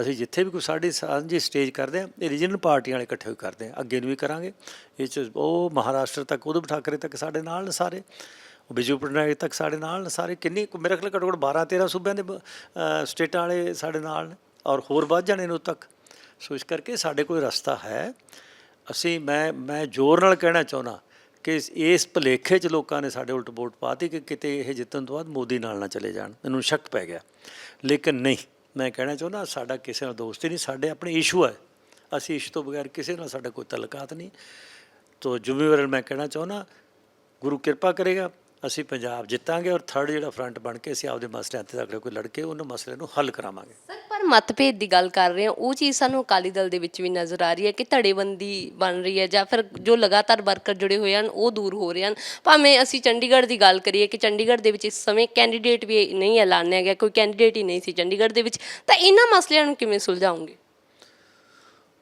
ਅਸੀਂ ਜਿੱਥੇ ਵੀ ਕੋਈ ਸਾਡੀ ਸਾਂਝੀ ਸਟੇਜ ਕਰਦੇ ਹਾਂ, ਇਹ ਰੀਜਨਲ ਪਾਰਟੀਆਂ ਵਾਲੇ ਇਕੱਠੇ ਹੋਏ ਕਰਦੇ ਹਾਂ ਅੱਗੇ ਨੂੰ ਵੀ ਕਰਾਂਗੇ। ਇਹ ਚ ਉਹ ਮਹਾਰਾਸ਼ਟਰ ਤੱਕ ਉਧਵ ਠਾਕਰੇ ਤੱਕ ਸਾਡੇ ਨਾਲ ਨੇ ਸਾਰੇ। ਉਹ ਬਿਜੂ ਪਟਨਾਇਕ ਤੱਕ ਸਾਡੇ ਨਾਲ ਨੇ ਸਾਰੇ। ਕਿੰਨੀ ਕੁ- ਮੇਰੇ ਖਿਆਲ ਘੱਟੋ ਘੱਟ 12 13 ਸੂਬਿਆਂ ਦੇ ਸਟੇਟਾਂ ਵਾਲੇ ਸਾਡੇ ਨਾਲ ਨੇ ਔਰ ਹੋਰ ਵੱਧ ਜਾਣੇ ਨੇ ਉਦੋਂ ਤੱਕ। ਸੋ ਇਸ ਕਰਕੇ ਸਾਡੇ ਕੋਲ ਰਸਤਾ ਹੈ। ਅਸੀਂ, ਮੈਂ ਮੈਂ ਜ਼ੋਰ ਨਾਲ ਕਹਿਣਾ ਚਾਹੁੰਦਾ ਕਿ ਇਸ- ਇਸ ਭਲੇਖੇ 'ਚ ਲੋਕਾਂ ਨੇ ਸਾਡੇ ਉਲਟ ਵੋਟ ਪਾਤੀ ਕਿ ਕਿਤੇ ਇਹ ਜਿੱਤਣ ਤੋਂ ਬਾਅਦ ਮੋਦੀ ਨਾਲ ਨਾ ਚਲੇ ਜਾਣ। ਮੈਨੂੰ ਸ਼ੱਕ ਪੈ ਗਿਆ। ਲੇਕਿਨ ਨਹੀਂ, ਮੈਂ ਕਹਿਣਾ ਚਾਹੁੰਦਾ ਸਾਡਾ ਕਿਸੇ ਨਾਲ ਦੋਸਤੀ ਨਹੀਂ, ਸਾਡੇ ਆਪਣੇ ਇਸ਼ੂ ਹੈ ਅਸੀਂ ਇਸ਼ੂ ਤੋਂ ਬਗੈਰ ਕਿਸੇ ਨਾਲ ਸਾਡਾ ਕੋਈ ਤਲਕਾਤ ਨਹੀਂ। ਤੋ ਜ਼ਿੰਮੇਵਾਰ ਮੈਂ ਕਹਿਣਾ ਚਾਹੁੰਦਾ, ਗੁਰੂ ਕਿਰਪਾ ਕਰੇਗਾ, ਅਸੀਂ ਪੰਜਾਬ ਜਿੱਤਾਂਗੇ ਔਰ ਥਰਡ ਜਿਹੜਾ ਫਰੰਟ ਬਣ ਕੇ ਅਸੀਂ ਆਪਦੇ ਮਸਲਿਆਂ ਤੇ ਅਗਲੇ ਕੋਈ ਲੜ ਕੇ ਉਹਨਾਂ ਮਸਲੇ ਨੂੰ ਹੱਲ ਕਰਾਵਾਂਗੇ। ਸਰ, ਪਰ ਮਤਭੇਦ ਦੀ ਗੱਲ ਕਰ ਰਹੇ ਹਾਂ, ਉਹ ਚੀਜ਼ ਸਾਨੂੰ ਅਕਾਲੀ ਦਲ ਦੇ ਵਿੱਚ ਵੀ ਨਜ਼ਰ ਆ ਰਹੀ ਹੈ ਕਿ ਧੜੇਬੰਦੀ ਬਣ ਰਹੀ ਹੈ ਜਾਂ ਫਿਰ ਜੋ ਲਗਾਤਾਰ ਵਰਕਰ ਜੁੜੇ ਹੋਏ ਹਨ, ਉਹ ਦੂਰ ਹੋ ਰਹੇ ਹਨ। ਭਾਵੇਂ ਅਸੀਂ ਚੰਡੀਗੜ੍ਹ ਦੀ ਗੱਲ ਕਰੀਏ ਕਿ ਚੰਡੀਗੜ੍ਹ ਦੇ ਵਿੱਚ ਇਸ ਸਮੇਂ ਕੈਂਡੀਡੇਟ ਵੀ ਨਹੀਂ ਐਲਾਨਿਆ ਗਿਆ, ਕੋਈ ਕੈਂਡੀਡੇਟ ਹੀ ਨਹੀਂ ਸੀ ਚੰਡੀਗੜ੍ਹ ਦੇ ਵਿੱਚ, ਤਾਂ ਇਹਨਾਂ ਮਸਲਿਆਂ ਨੂੰ ਕਿਵੇਂ ਸੁਲਝਾਉਂਗੇ?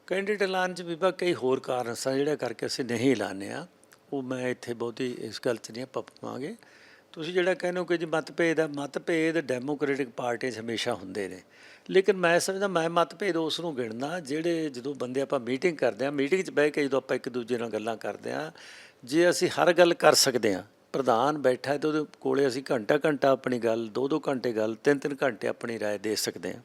ਕੈਂਡੀਡੇਟ ਐਲਾਨ ਚ ਬੀਬਾ ਕਈ ਹੋਰ ਕਾਰਨ ਸਨ ਜਿਹੜੇ ਕਰਕੇ ਅਸੀਂ ਨਹੀਂ ਐਲਾਨਿਆ ਉਹ ਮੈਂ ਇੱਥੇ ਬਹੁਤੀ ਇਸ ਗੱਲ 'ਚ ਨਹੀਂ ਆਪਾਂ ਪਵਾਂਗੇ ਤੁਸੀਂ ਜਿਹੜਾ ਕਹਿੰਦੇ ਹੋ ਕਿ ਜੀ ਮਤਭੇਦ ਹੈ ਮਤਭੇਦ ਡੈਮੋਕ੍ਰੈਟਿਕ ਪਾਰਟੀ 'ਚ ਹਮੇਸ਼ਾ ਹੁੰਦੇ ਨੇ ਲੇਕਿਨ ਮੈਂ ਸਮਝਦਾ ਮੈਂ ਮਤਭੇਦ ਉਸ ਨੂੰ ਗਿਣਦਾ ਜਿਹੜੇ ਜਦੋਂ ਬੰਦੇ ਆਪਾਂ ਮੀਟਿੰਗ ਕਰਦੇ ਆ ਮੀਟਿੰਗ 'ਚ ਬਹਿ ਕੇ ਜਦੋਂ ਆਪਾਂ ਇੱਕ ਦੂਜੇ ਨਾਲ ਗੱਲਾਂ ਕਰਦੇ ਆ ਜੇ ਅਸੀਂ ਹਰ ਗੱਲ ਕਰ ਸਕਦੇ ਆ ਪ੍ਰਧਾਨ ਬੈਠਾ ਹੈ ਤੇ ਉਹਦੇ ਕੋਲੇ ਅਸੀਂ ਘੰਟਾ ਘੰਟਾ ਆਪਣੀ ਗੱਲ ਦੋ ਦੋ ਘੰਟੇ ਗੱਲ ਤਿੰਨ ਤਿੰਨ ਘੰਟੇ ਆਪਣੀ رائے ਦੇ ਸਕਦੇ ਆ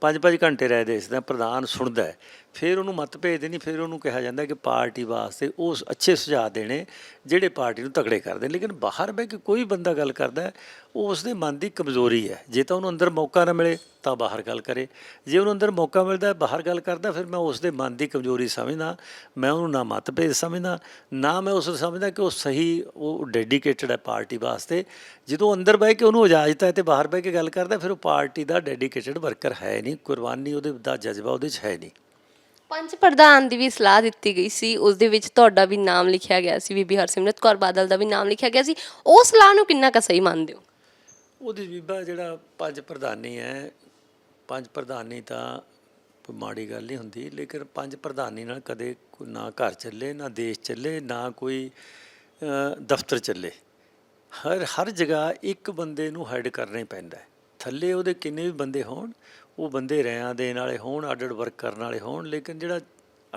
ਪੰਜ ਪੰਜ ਘੰਟੇ ਰਹਿ ਦੇ ਸਕਦਾ ਪ੍ਰਧਾਨ ਸੁਣਦਾ ਹੈ ਫਿਰ ਉਹਨੂੰ ਮਤਭੇਦ ਨਹੀਂ, ਫਿਰ ਉਹਨੂੰ ਕਿਹਾ ਜਾਂਦਾ ਕਿ ਪਾਰਟੀ ਵਾਸਤੇ ਉਹ ਅੱਛੇ ਸੁਝਾਅ ਦੇਣੇ ਜਿਹੜੇ ਪਾਰਟੀ ਨੂੰ ਤਕੜੇ ਕਰਦੇ ਲੇਕਿਨ ਬਾਹਰ ਬਹਿ ਕੇ ਕੋਈ ਬੰਦਾ ਗੱਲ ਕਰਦਾ ਉਹ ਉਸਦੇ ਮਨ ਦੀ ਕਮਜ਼ੋਰੀ ਹੈ। ਜੇ ਤਾਂ ਉਹਨੂੰ ਅੰਦਰ ਮੌਕਾ ਨਾ ਮਿਲੇ, ਤਾਂ ਬਾਹਰ ਗੱਲ ਕਰੇ। ਜੇ ਉਹਨੂੰ ਅੰਦਰ ਮੌਕਾ ਮਿਲਦਾ ਬਾਹਰ ਗੱਲ ਕਰਦਾ, ਫਿਰ ਮੈਂ ਉਸਦੇ ਮਨ ਦੀ ਕਮਜ਼ੋਰੀ ਸਮਝਦਾ, ਮੈਂ ਉਹਨੂੰ ਨਾ ਮਤਭੇਦ ਸਮਝਦਾ, ਨਾ ਮੈਂ ਉਸ ਨੂੰ ਸਮਝਦਾ ਕਿ ਉਹ ਸਹੀ, ਉਹ ਡੈਡੀਕੇਟਡ ਹੈ ਪਾਰਟੀ ਵਾਸਤੇ। ਜਦੋਂ ਅੰਦਰ ਬਹਿ ਕੇ ਉਹਨੂੰ ਇਜਾਜ਼ਤ ਹੈ ਤੇ ਬਾਹਰ ਬਹਿ ਕੇ ਗੱਲ ਕਰਦਾ, ਫਿਰ ਉਹ ਪਾਰਟੀ ਦਾ ਡੈਡੀਕੇਟਡ ਵਰਕਰ ਹੈ ਨਹੀਂ, ਕੁਰਬਾਨੀ ਉਹਦੇ ਦਾ ਜਜ਼ਬਾ ਉਹਦੇ 'ਚ ਹੈ ਨਹੀਂ। ਪੰਜ ਪ੍ਰਧਾਨ ਦੀ ਵੀ ਸਲਾਹ ਦਿੱਤੀ ਗਈ ਸੀ ਉਸ ਦੇ ਵਿੱਚ ਤੁਹਾਡਾ ਵੀ ਨਾਮ ਲਿਖਿਆ ਗਿਆ ਸੀ, ਬੀਬੀ ਹਰਸਿਮਰਤ ਕੌਰ ਬਾਦਲ ਦਾ ਵੀ ਨਾਮ ਲਿਖਿਆ ਗਿਆ ਸੀ। ਉਹ ਸਲਾਹ ਨੂੰ ਕਿੰਨਾ ਕੁ ਸਹੀ ਮੰਨਦੇ ਹੋ? ਉਹਦੀ ਬੀਬਾ ਜਿਹੜਾ ਪੰਜ ਪ੍ਰਧਾਨੀ ਹੈ, ਪੰਜ ਪ੍ਰਧਾਨੀ ਤਾਂ ਕੋਈ ਮਾੜੀ ਗੱਲ ਨਹੀਂ ਹੁੰਦੀ, ਲੇਕਿਨ ਪੰਜ ਪ੍ਰਧਾਨੀ ਨਾਲ ਕਦੇ ਕੋਈ ਨਾ ਘਰ ਚੱਲੇ, ਨਾ ਦੇਸ਼ ਚੱਲੇ, ਨਾ ਕੋਈ ਦਫ਼ਤਰ ਚੱਲੇ। ਹਰ ਹਰ ਜਗ੍ਹਾ ਇੱਕ ਬੰਦੇ ਨੂੰ ਹੈਡ ਕਰਨਾ ਹੀ ਪੈਂਦਾ ਥੱਲੇ ਉਹਦੇ ਕਿੰਨੇ ਵੀ ਬੰਦੇ ਹੋਣ ਉਹ ਬੰਦੇ ਰਿਆਂ ਦੇਣ ਵਾਲੇ ਹੋਣ ਅੱਡ ਅੱਡ ਵਰਕ ਕਰਨ ਵਾਲੇ ਹੋਣ, ਲੇਕਿਨ ਜਿਹੜਾ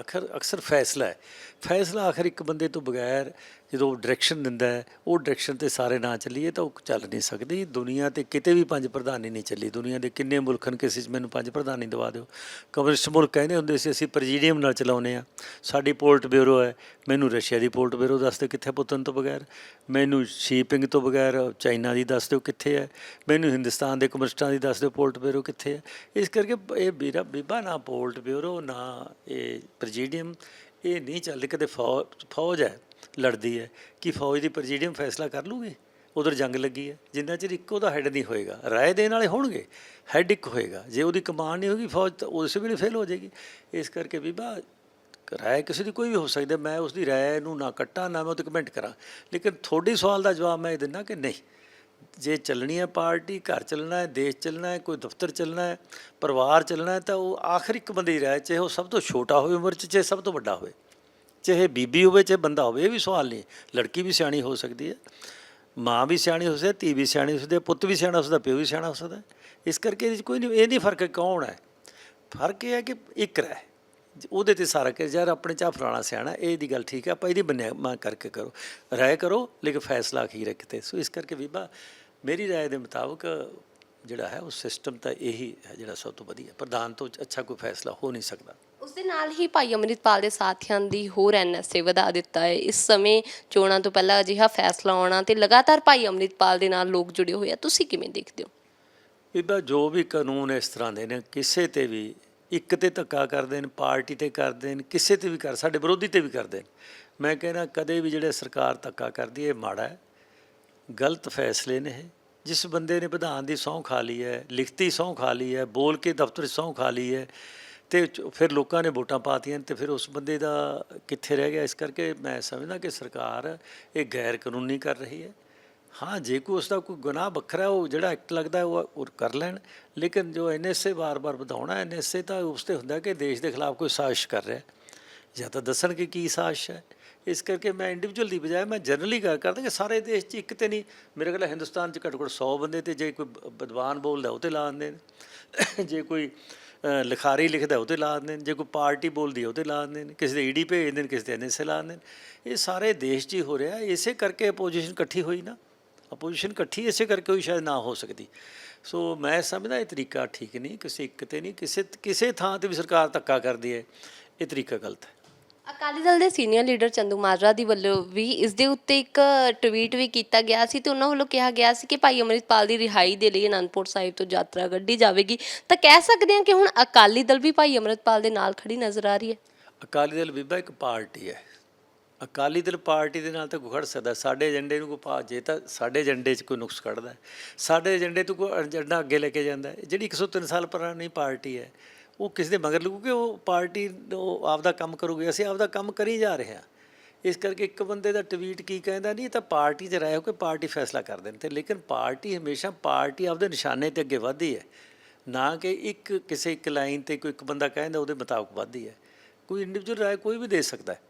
ਅਖਰ, ਅਕਸਰ ਫੈਸਲਾ ਹੈ। ਫੈਸਲਾ ਆਖਰ ਇੱਕ ਬੰਦੇ ਤੋਂ ਬਗੈਰ ਜਦੋਂ ਡਾਇਰੈਕਸ਼ਨ ਦਿੰਦਾ ਹੈ, ਉਹ ਡਾਇਰੈਕਸ਼ਨ ਤੇ ਸਾਰੇ ਨਾ ਚੱਲੀਏ ਤਾਂ ਉਹ ਚੱਲ ਨਹੀਂ ਸਕਦੀ। ਦੁਨੀਆ ਤੇ ਕਿਤੇ ਵੀ ਪੰਜ ਪ੍ਰਧਾਨੀ ਨਹੀਂ ਚੱਲੀ। ਦੁਨੀਆ ਦੇ ਕਿੰਨੇ ਮੁਲਕ ਹਨ ਕਿਸੇ 'ਚ ਮੈਨੂੰ ਪੰਜ ਪ੍ਰਧਾਨੀ ਦਵਾ ਦਿਓ। ਕਮਿਊਨਿਸਟ ਮੁਲਕ ਕਹਿੰਦੇ ਹੁੰਦੇ ਸੀ, ਅਸੀਂ ਪ੍ਰੈਜ਼ੀਡੀਅਮ ਨਾਲ ਚਲਾਉਨੇ ਆ ਸਾਡੀ ਪੋਲਟ ਬਿਊਰੋ ਹੈ। ਮੈਨੂੰ ਰਸ਼ੀਆ ਦੀ ਪੋਲਟ ਬਿਊਰੋ ਦੱਸ ਦਿਓ ਕਿੱਥੇ ਪੁੱਤਨ ਤੋਂ ਬਗੈਰ। ਮੈਨੂੰ ਸ਼ੀਪਿੰਗ ਤੋਂ ਬਗੈਰ ਚਾਈਨਾ ਦੀ ਦੱਸ ਦਿਓ ਕਿੱਥੇ ਹੈ। ਮੈਨੂੰ ਹਿੰਦੁਸਤਾਨ ਦੇ ਕਮਿਊਨਿਸਟਾਂ ਦੀ ਦੱਸ ਦਿਓ ਪੋਲਟ ਬਿਊਰੋ ਕਿੱਥੇ ਹੈ। ਇਸ ਕਰਕੇ ਇਹ ਬੀਰਾ ਬੀਬਾ ਨਾ ਪੋਲਟ ਬਿਊਰੋ, ਨਾ ਇਹ ਪ੍ਰੈਜ਼ੀਡੀਅਮ। ਇਹ ਨਹੀਂ ਚੱਲਦੇ, ਕਦੇ ਫੌਜ ਫੌਜ ਹੈ। ਲੜਦੀ ਹੈ ਕਿ ਫੌਜ ਦੀ ਪ੍ਰੈਜ਼ੀਡੀਅਮ ਫੈਸਲਾ ਕਰ ਲੂਗੀ? ਉਧਰ ਜੰਗ ਲੱਗੀ ਹੈ। ਜਿੰਨਾ ਚਿਰ ਇੱਕ ਉਹਦਾ ਹੈੱਡ ਨਹੀਂ ਹੋਏਗਾ, ਰਾਏ ਦੇਣ ਵਾਲੇ ਹੋਣਗੇ ਹੈੱਡ ਇੱਕ ਹੋਏਗਾ। ਜੇ ਉਹਦੀ ਕਮਾਂਡ ਨਹੀਂ ਹੋਗੀ ਫੌਜ ਤਾਂ ਉਸ ਵੇਲੇ ਫੇਲ ਹੋ ਜਾਏਗੀ। ਇਸ ਕਰਕੇ ਬੀਬਾ, ਰਾਏ ਕਿਸੇ ਦੀ ਕੋਈ ਵੀ ਹੋ ਸਕਦੀ ਮੈਂ ਉਸ ਦੀ ਰਾਏ ਨੂੰ ਨਾ ਕੱਟਾਂ, ਨਾ ਮੈਂ ਉਹ ਤੇ ਕਮੈਂਟ ਕਰਾਂ। ਲੇਕਿਨ ਤੁਹਾਡੀ ਸਵਾਲ ਦਾ ਜਵਾਬ ਮੈਂ ਇਹ ਦਿੰਦਾ ਕਿ ਨਹੀਂ। ਜੇ ਚੱਲਣੀ ਹੈ ਪਾਰਟੀ, ਘਰ ਚੱਲਣਾ ਹੈ, ਦੇਸ਼ ਚੱਲਣਾ ਹੈ, ਕੋਈ ਦਫ਼ਤਰ ਚੱਲਣਾ ਹੈ, ਪਰਿਵਾਰ ਚੱਲਣਾ ਹੈ, ਤਾਂ ਉਹ ਆਖਰ ਇੱਕ ਬੰਦੇ ਦੀ ਰਹਿ ਚਾਹੇ ਉਹ ਸਭ ਤੋਂ ਛੋਟਾ ਹੋਵੇ, ਉਮਰ 'ਚ, ਚਾਹੇ ਸਭ ਤੋਂ ਵੱਡਾ ਹੋਵੇ। ਚਾਹੇ ਬੀਬੀ ਹੋਵੇ, ਚਾਹੇ ਬੰਦਾ ਹੋਵੇ, ਇਹ ਵੀ ਸਵਾਲ ਨਹੀਂ ਲੜਕੀ ਵੀ ਸਿਆਣੀ ਹੋ ਸਕਦੀ ਹੈ, ਮਾਂ ਵੀ ਸਿਆਣੀ ਹੋ ਸਕਦੀ ਹੈ, ਧੀ ਵੀ ਸਿਆਣੀ ਹੋ ਸਕਦੀ ਹੈ, ਪੁੱਤ ਵੀ ਸਿਆਣਾ ਹੋ ਸਕਦਾ, ਪਿਓ ਵੀ ਸਿਆਣਾ ਹੋ ਸਕਦਾ ਇਸ ਕਰਕੇ ਇਹਦੇ 'ਚ ਕੋਈ ਨਹੀਂ, ਇਹ ਨਹੀਂ ਫ਼ਰਕ ਕੌਣ ਹੈ। ਫ਼ਰਕ ਇਹ ਹੈ ਕਿ ਇੱਕ ਰਹਿ। ਉਹਦੇ ਤੇ ਸਾਰਾ ਕਿ ਯਾਰ ਆਪਣੇ ਚਾਹ ਫਲਾਣਾ ਸਿਆਣਾ ਇਹ ਦੀ ਗੱਲ ਠੀਕ ਹੈ, ਆਪਾਂ ਇਹਦੀ ਬੰਨਿਆ ਕਰਕੇ ਕਰੋ। ਰਾਏ ਕਰੋ, ਲੇਕਿਨ ਫੈਸਲਾ ਅਖੀਰ ਹੈ ਕਿਤੇ ਸੋ ਇਸ ਕਰਕੇ ਬੀਬਾ, ਮੇਰੀ ਰਾਏ ਦੇ ਮੁਤਾਬਕ ਜਿਹੜਾ ਹੈ, ਉਹ ਸਿਸਟਮ ਤਾਂ ਇਹੀ ਹੈ ਜਿਹੜਾ ਸਭ ਤੋਂ ਵਧੀਆ, ਪ੍ਰਧਾਨ ਤੋਂ ਅੱਛਾ ਕੋਈ ਫੈਸਲਾ ਹੋ ਨਹੀਂ ਸਕਦਾ। ਉਸ ਦੇ ਨਾਲ ਹੀ ਭਾਈ ਅੰਮ੍ਰਿਤਪਾਲ ਦੇ ਸਾਥੀਆਂ ਦੀ ਹੋਰ ਐਨਐਸਏ ਵਧਾ ਦਿੱਤਾ ਹੈ। ਇਸ ਸਮੇਂ ਚੋਣਾਂ ਤੋਂ ਪਹਿਲਾਂ ਅਜਿਹਾ ਫੈਸਲਾ ਆਉਣਾ ਤੇ ਲਗਾਤਾਰ ਭਾਈ ਅੰਮ੍ਰਿਤਪਾਲ ਦੇ ਨਾਲ ਲੋਕ ਜੁੜੇ ਹੋਏ ਆ। ਤੁਸੀਂ ਕਿਵੇਂ ਦੇਖਦੇ ਹੋ? ਇਹਦਾ ਜੋ ਵੀ ਕਾਨੂੰਨ ਇਸ ਤਰ੍ਹਾਂ ਦੇ ਨੇ, ਕਿਸੇ ਤੇ ਵੀ ਇੱਕ ਤੇ ਧੱਕਾ ਕਰਦੇ ਨੇ, ਪਾਰਟੀ ਤੇ ਕਰਦੇ ਨੇ, ਕਿਸੇ ਤੇ ਵੀ ਕਰ, ਸਾਡੇ ਵਿਰੋਧੀ ਤੇ ਵੀ ਕਰਦੇ ਨੇ। ਮੈਂ ਕਹਿੰਦਾ ਕਦੇ ਵੀ ਜਿਹੜੇ ਸਰਕਾਰ ਧੱਕਾ ਕਰਦੀ ਹੈ, ਇਹ ਮਾੜਾ ਹੈ। ਗਲਤ ਫੈਸਲੇ ਨੇ ਇਹ। ਜਿਸ ਬੰਦੇ ਨੇ ਵਿਧਾਨ ਦੀ ਸਹੁੰ ਖਾ ਲਈ ਹੈ, ਲਿਖਤੀ ਸਹੁੰ ਖਾ ਲਈ ਹੈ, ਬੋਲ ਕੇ ਦਫ਼ਤਰ 'ਚ ਸਹੁੰ ਖਾ ਲਈ ਹੈ ਤੇ ਫਿਰ ਲੋਕਾਂ ਨੇ ਵੋਟਾਂ ਪਾਤੀਆਂ ਤੇ ਫਿਰ ਉਸ ਬੰਦੇ ਦਾ ਕਿੱਥੇ ਰਹਿ ਗਿਆ? ਇਸ ਕਰਕੇ ਮੈਂ ਸਮਝਦਾ ਕਿ ਸਰਕਾਰ ਇਹ ਗੈਰ ਕਾਨੂੰਨੀ ਕਰ ਰਹੀ ਹੈ। ਹਾਂ, ਜੇ ਕੋਈ ਉਸ ਦਾ ਕੋਈ ਗੁਨਾਹ ਵੱਖਰਾ ਉਹ ਜਿਹੜਾ ਐਕਟ ਲੱਗਦਾ ਉਹ ਕਰ ਲੈਣ। ਲੇਕਿਨ ਜੋ ਐਨਐਸਏ ਵਾਰ-ਵਾਰ ਵਧਾਉਣਾ ਐਨਐਸਏ ਤਾਂ ਉਸ ਤੇ ਹੁੰਦਾ ਕਿ ਦੇਸ਼ ਦੇ ਖਿਲਾਫ ਕੋਈ ਸਾਜ਼ਿਸ਼ ਕਰ ਰਿਹਾ ਜਾਂ ਤਾਂ ਦੱਸਣ ਕਿ ਕੀ ਸਾਜ਼ਿਸ਼ ਹੈ। ਇਸ ਕਰਕੇ ਮੈਂ ਇੰਡੀਵਿਜੂਅਲ ਦੀ ਬਜਾਏ ਮੈਂ ਜਨਰਲੀ ਗੱਲ ਕਰਦਾ ਕਿ ਸਾਰੇ ਦੇਸ਼ 'ਚ ਇੱਕ ਤੇ ਨਹੀਂ, ਮੇਰੇ ਕੋਲ ਹਿੰਦੁਸਤਾਨ 'ਚ ਘੱਟੋ ਘੱਟ 100 ਬੰਦੇ ਤੇ ਜੇ ਕੋਈ ਵਿਦਵਾਨ ਬੋਲਦਾ, ਉਹ ਤੇ ਲਾ ਦਿੰਦੇ ਨੇ। ਜੇ ਕੋਈ ਲਿਖਾਰੀ ਲਿਖਦਾ, ਉਹਦੇ ਲਾ ਦਿੰਦੇ ਨੇ। ਜੇ ਕੋਈ ਪਾਰਟੀ ਬੋਲਦੀ ਹੈ ਉਹ ਲਾ ਦਿੰਦੇ ਨੇ। ਕਿਸੇ ਦੇ ਈਡੀ ਭੇਜ ਦਿੰਦੇ ਨੇ, ਕਿਸੇ ਦੇ ਐਨਐਸਏ ਲਾ ਦਿੰਦੇ ਨੇ। ਇਹ ਸਾਰੇ ਦੇਸ਼ 'ਚ ਹੀ ਹੋ ਰਿਹਾ। ਇਸੇ ਕਰਕੇ ਅਪੋਜੀਸ਼ਨ ਇਕੱਠੀ ਹੋਈ ਨਾ। ਅਪੋਜੀਸ਼ਨ ਇਕੱਠੀ ਇਸੇ ਕਰਕੇ ਹੋਈ, ਸ਼ਾਇਦ ਨਾ ਹੋ ਸਕਦੀ। ਸੋ ਮੈਂ ਸਮਝਦਾ ਇਹ ਤਰੀਕਾ ਠੀਕ ਨਹੀਂ। ਕਿਸੇ ਇੱਕ ਤੇ ਨਹੀਂ, ਕਿਸੇ ਕਿਸੇ ਥਾਂ ਤੇ ਵੀ ਸਰਕਾਰ ਧੱਕਾ ਕਰਦੀ ਹੈ, ਇਹ ਤਰੀਕਾ ਗਲਤ ਹੈ। ਅਕਾਲੀ ਦਲ ਦੇ ਸੀਨੀਅਰ ਲੀਡਰ ਚੰਦੂ ਮਾਜਰਾ ਦੀ ਵੱਲੋਂ ਵੀ ਇਸ ਦੇ ਉੱਤੇ ਇੱਕ ਟਵੀਟ ਵੀ ਕੀਤਾ ਗਿਆ ਸੀ ਤੇ ਉਹਨਾਂ ਵੱਲੋਂ ਕਿਹਾ ਗਿਆ ਸੀ ਕਿ ਭਾਈ ਅਮਰਿਤਪਾਲ ਦੀ ਰਿਹਾਈ ਦੇ ਲਈ ਅਨੰਦਪੁਰ ਸਾਹਿਬ ਤੋਂ ਯਾਤਰਾ ਕੱਢੀ ਜਾਵੇਗੀ। ਤਾਂ ਕਹਿ ਸਕਦੇ ਹਾਂ ਕਿ ਹੁਣ ਅਕਾਲੀ ਦਲ ਵੀ ਭਾਈ ਅਮਰਿਤਪਾਲ ਦੇ ਨਾਲ ਖੜੀ ਨਜ਼ਰ ਆ ਰਹੀ ਹੈ। ਅਕਾਲੀ ਦਲ ਬੀਬਾ ਇੱਕ ਪਾਰਟੀ ਹੈ। ਅਕਾਲੀ ਦਲ ਪਾਰਟੀ ਦੇ ਨਾਲ ਤਾਂ ਕੋਈ ਖੜ ਸਕਦਾ। ਸਾਡੇ ਏਜੰਡੇ ਨੂੰ ਕੋਈ ਪਾ ਜੇ ਤਾਂ ਸਾਡੇ ਏਜੰਡੇ 'ਚ ਕੋਈ ਨੁਕਸ ਕੱਢਦਾ ਸਾਡੇ ਏਜੰਡੇ ਤੋਂ ਕੋਈ ਏਜੰਡਾ ਅੱਗੇ ਲੈ ਕੇ ਜਾਂਦਾ। ਹੈ। ਜਿਹੜੀ 103 ਸਾਲ ਪੁਰਾਣੀ ਪਾਰਟੀ ਹੈ ਉਹ ਕਿਸੇ ਦੇ ਮਗਰ ਲੱਗੂਗੀ ਉਹ ਪਾਰਟੀ ਉਹ ਆਪਦਾ ਕੰਮ ਕਰੂਗੀ। ਅਸੀਂ ਆਪਦਾ ਕੰਮ ਕਰੀ ਜਾ ਰਹੇ ਹਾਂ। ਇਸ ਕਰਕੇ ਇੱਕ ਬੰਦੇ ਦਾ ਟਵੀਟ ਕੀ ਕਹਿੰਦਾ ਨਹੀਂ ਇਹ ਤਾਂ ਪਾਰਟੀ 'ਚ ਰਹਿ ਹੋ ਕੇ ਪਾਰਟੀ ਫੈਸਲਾ ਕਰ ਦੇਣ ਤੇ ਲੇਕਿਨ ਪਾਰਟੀ ਹਮੇਸ਼ਾ ਪਾਰਟੀ ਆਪਦੇ ਨਿਸ਼ਾਨੇ ਤੇ ਅੱਗੇ ਵਧਦੀ ਹੈ। ਨਾ ਕਿ ਇੱਕ ਕਿਸੇ ਇੱਕ ਲਾਈਨ ਤੇ ਕੋਈ ਇੱਕ ਬੰਦਾ ਕਹਿੰਦਾ ਉਹਦੇ ਮੁਤਾਬਕ ਵਧਦੀ ਹੈ। ਕੋਈ ਇੰਡੀਵਿਜੂਅਲ ਰਾਏ ਕੋਈ ਵੀ ਦੇ ਸਕਦਾ ਹੈ।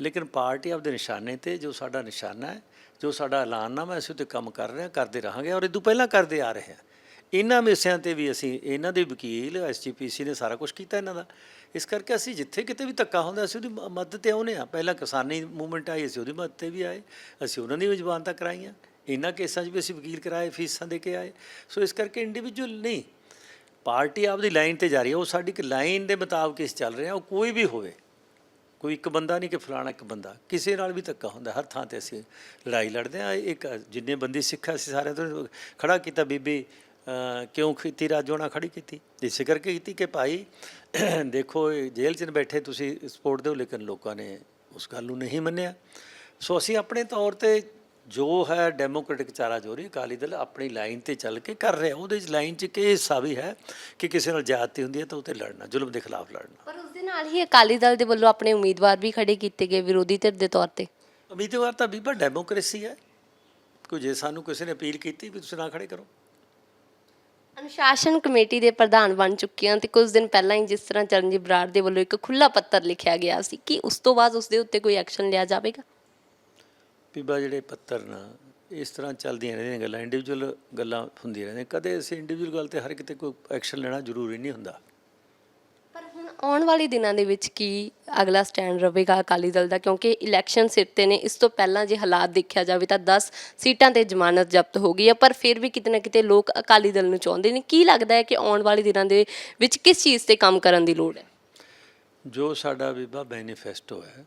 ਲੇਕਿਨ ਪਾਰਟੀ ਆਪਦੇ ਨਿਸ਼ਾਨੇ ਤੇ ਜੋ ਸਾਡਾ ਨਿਸ਼ਾਨਾ ਹੈ ਜੋ ਸਾਡਾ ਐਲਾਨਨਾਮਾ ਹੈ, ਅਸੀਂ ਤੇ ਕੰਮ ਕਰ ਰਹੇ ਹਾਂ ਕਰਦੇ ਰਹਾਂਗੇ ਔਰ ਇਹ ਤੋਂ ਪਹਿਲਾਂ ਕਰਦੇ ਆ ਰਹੇ ਹਾਂ। ਇਹਨਾਂ ਮਿਸਿਆਂ ਤੇ ਵੀ ਅਸੀਂ ਇਹਨਾਂ ਦੇ ਵਕੀਲ ਐਸਜੀਪੀਸੀ ਨੇ ਸਾਰਾ ਕੁਝ ਕੀਤਾ ਇਹਨਾਂ ਦਾ। ਇਸ ਕਰਕੇ ਅਸੀਂ ਜਿੱਥੇ ਕਿਤੇ ਵੀ ਧੱਕਾ ਹੁੰਦਾ ਅਸੀਂ ਉਹਦੀ ਮ- ਮਦਦ ਤੇ ਆਉਨੇ ਆ ਪਹਿਲਾਂ ਕਿਸਾਨੀ ਮੂਵਮੈਂਟ ਆਈ ਅਸੀਂ ਉਹਦੀ ਮਦਦ ਤੇ ਵੀ ਆਏ। ਅਸੀਂ ਉਹਨਾਂ ਦੀ ਵੀ ਜ਼ਬਾਨਤਾਂ ਕਰਾਈਆਂ। ਇਹਨਾਂ ਕੇਸਾਂ 'ਚ ਵੀ ਅਸੀਂ ਵਕੀਲ ਕਰਾਏ ਫੀਸਾਂ ਦੇ ਕੇ ਆਏ। ਸੋ ਇਸ ਕਰਕੇ ਇੰਡੀਵਿਜੂਅਲ ਨਹੀਂ ਪਾਰਟੀ ਆਪਦੀ ਲਾਈਨ ਤੇ ਜਾ ਰਹੀ ਹੈ। ਉਹ ਸਾਡੀ ਇੱਕ ਲਾਈਨ ਦੇ ਮੁਤਾਬਕ ਇਸ ਚੱਲ ਰਿਹਾ ਉਹ ਕੋਈ ਵੀ ਹੋਵੇ। ਕੋਈ ਇੱਕ ਬੰਦਾ ਨਹੀਂ ਕਿ ਫਲਾਣਾ ਇੱਕ ਬੰਦਾ। ਕਿਸੇ ਨਾਲ ਵੀ ਧੱਕਾ ਹੁੰਦਾ ਹਰ ਥਾਂ ਤੇ ਅਸੀਂ ਲੜਾਈ ਲੜਦੇ ਆ ਇੱਕ ਜਿੰਨੇ ਬੰਦੀ ਸਿੱਖ ਆ, ਅਸੀਂ ਸਾਰਿਆਂ ਤੋਂ ਖੜਾ ਕੀਤਾ ਬੀਬੀ ਕਿਉਂ ਕੀਤੀ ਰਾਜੋਣਾ ਖੜੀ ਕੀਤੀ? ਇਸੇ ਕਰਕੇ ਕੀਤੀ ਕਿ ਭਾਈ ਦੇਖੋ ਜੇਲ੍ਹ 'ਚ ਬੈਠੇ ਤੁਸੀਂ ਸਪੋਰਟ ਦਿਓ ਲੇਕਿਨ ਲੋਕਾਂ ਨੇ ਉਸ ਗੱਲ ਨੂੰ ਨਹੀਂ ਮੰਨਿਆ। ਸੋ ਅਸੀਂ ਆਪਣੇ ਤੌਰ ਤੇ ਜੋ ਹੈ ਡੈਮੋਕ੍ਰੈਟਿਕ ਚਾਰਾ ਜੋਰੀ ਅਕਾਲੀ ਦਲ ਆਪਣੀ ਲਾਈਨ ਤੇ ਚੱਲ ਕੇ ਕਰ ਰਿਹਾ। ਉਹਦੇ ਚ ਲਾਈਨ 'ਚ ਕਿ ਹਿੱਸਾ ਵੀ ਹੈ ਕਿ ਕਿਸੇ ਨਾਲ ਜ਼ਿਆਦਤੀ ਹੁੰਦੀ ਹੈ ਤਾਂ ਉਹ ਤੇ ਲੜਨਾ ਜ਼ੁਲਮ ਦੇ ਖਿਲਾਫ ਲੜਨਾ। ਪਰ ਉਸ ਦੇ ਨਾਲ ਹੀ ਅਕਾਲੀ ਦਲ ਦੇ ਵੱਲੋਂ ਆਪਣੇ ਉਮੀਦਵਾਰ ਵੀ ਖੜੇ ਕੀਤੇ ਗਏ ਵਿਰੋਧੀ ਧਿਰ ਦੇ ਤੌਰ ਤੇ। ਉਮੀਦਵਾਰ ਤਾਂ ਬੀਬਾ ਡੈਮੋਕ੍ਰੇਸੀ ਹੈ। ਕੋਈ ਜੇ ਸਾਨੂੰ ਕਿਸੇ ਨੇ ਅਪੀਲ ਕੀਤੀ ਵੀ ਤੁਸੀਂ ਨਾ ਖੜੇ ਕਰੋ। ਅਨੁਸ਼ਾਸਨ ਕਮੇਟੀ ਦੇ ਪ੍ਰਧਾਨ ਬਣ ਚੁੱਕੇ ਹਾਂ ਤੇ ਕੁਝ ਦਿਨ ਪਹਿਲਾਂ ਹੀ ਜਿਸ ਤਰ੍ਹਾਂ ਚਰਨਜੀਤ ਬਰਾੜ ਦੇ ਵੱਲੋਂ ਇੱਕ ਖੁੱਲਾ ਪੱਤਰ ਲਿਖਿਆ ਗਿਆ ਸੀ, ਕਿ ਉਸ ਤੋਂ ਬਾਅਦ ਉਸ ਦੇ ਉੱਤੇ ਕੋਈ ਐਕਸ਼ਨ ਲਿਆ ਜਾਵੇਗਾ? ਬੀਬਾ, ਜਿਹੜੇ ਪੱਤਰ ਨਾ, ਇਸ ਤਰ੍ਹਾਂ ਚੱਲਦੀਆਂ ਰਹਿੰਦੀਆਂ ਗੱਲਾਂ ਇੰਡੀਵਿਜੂਅਲ ਗੱਲਾਂ ਹੁੰਦੀਆਂ ਰਹਿੰਦੀਆਂ। ਕਦੇ ਅਸੀਂ ਇੰਡੀਵਿਜੂਅਲ ਗੱਲ ਤੇ ਹਰ ਕਿਤੇ ਕੋਈ ਐਕਸ਼ਨ ਲੈਣਾ ਜ਼ਰੂਰੀ ਨਹੀਂ ਹੁੰਦਾ। ਆਉਣ ਵਾਲੇ ਦਿਨਾਂ ਦੇ ਵਿੱਚ ਕੀ ਅਗਲਾ ਸਟੈਂਡ ਰਹੇਗਾ ਅਕਾਲੀ ਦਲ ਦਾ? ਕਿਉਂਕਿ ਇਲੈਕਸ਼ਨ ਸਿਰ ਤੇ ਨੇ, ਇਸ ਤੋਂ ਪਹਿਲਾਂ ਜੇ ਹਾਲਾਤ ਦੇਖਿਆ ਜਾਵੇ ਤਾਂ 10 ਸੀਟਾਂ ਤੇ ਜ਼ਮਾਨਤ ਜ਼ਬਤ ਹੋ ਗਈ ਹੈ, ਪਰ ਫਿਰ ਵੀ ਕਿਤੇ ਨਾ ਕਿਤੇ ਲੋਕ ਅਕਾਲੀ ਦਲ ਨੂੰ ਚਾਹੁੰਦੇ ਨੇ। ਕੀ ਲੱਗਦਾ ਹੈ ਕਿ ਆਉਣ ਵਾਲੇ ਦਿਨਾਂ ਦੇ ਵਿੱਚ ਕਿਸ ਚੀਜ਼ ਤੇ ਕੰਮ ਕਰਨ ਦੀ ਲੋੜ ਹੈ? ਜੋ ਸਾਡਾ ਬੀਬਾ ਮੈਨੀਫੈਸਟੋ ਹੈ,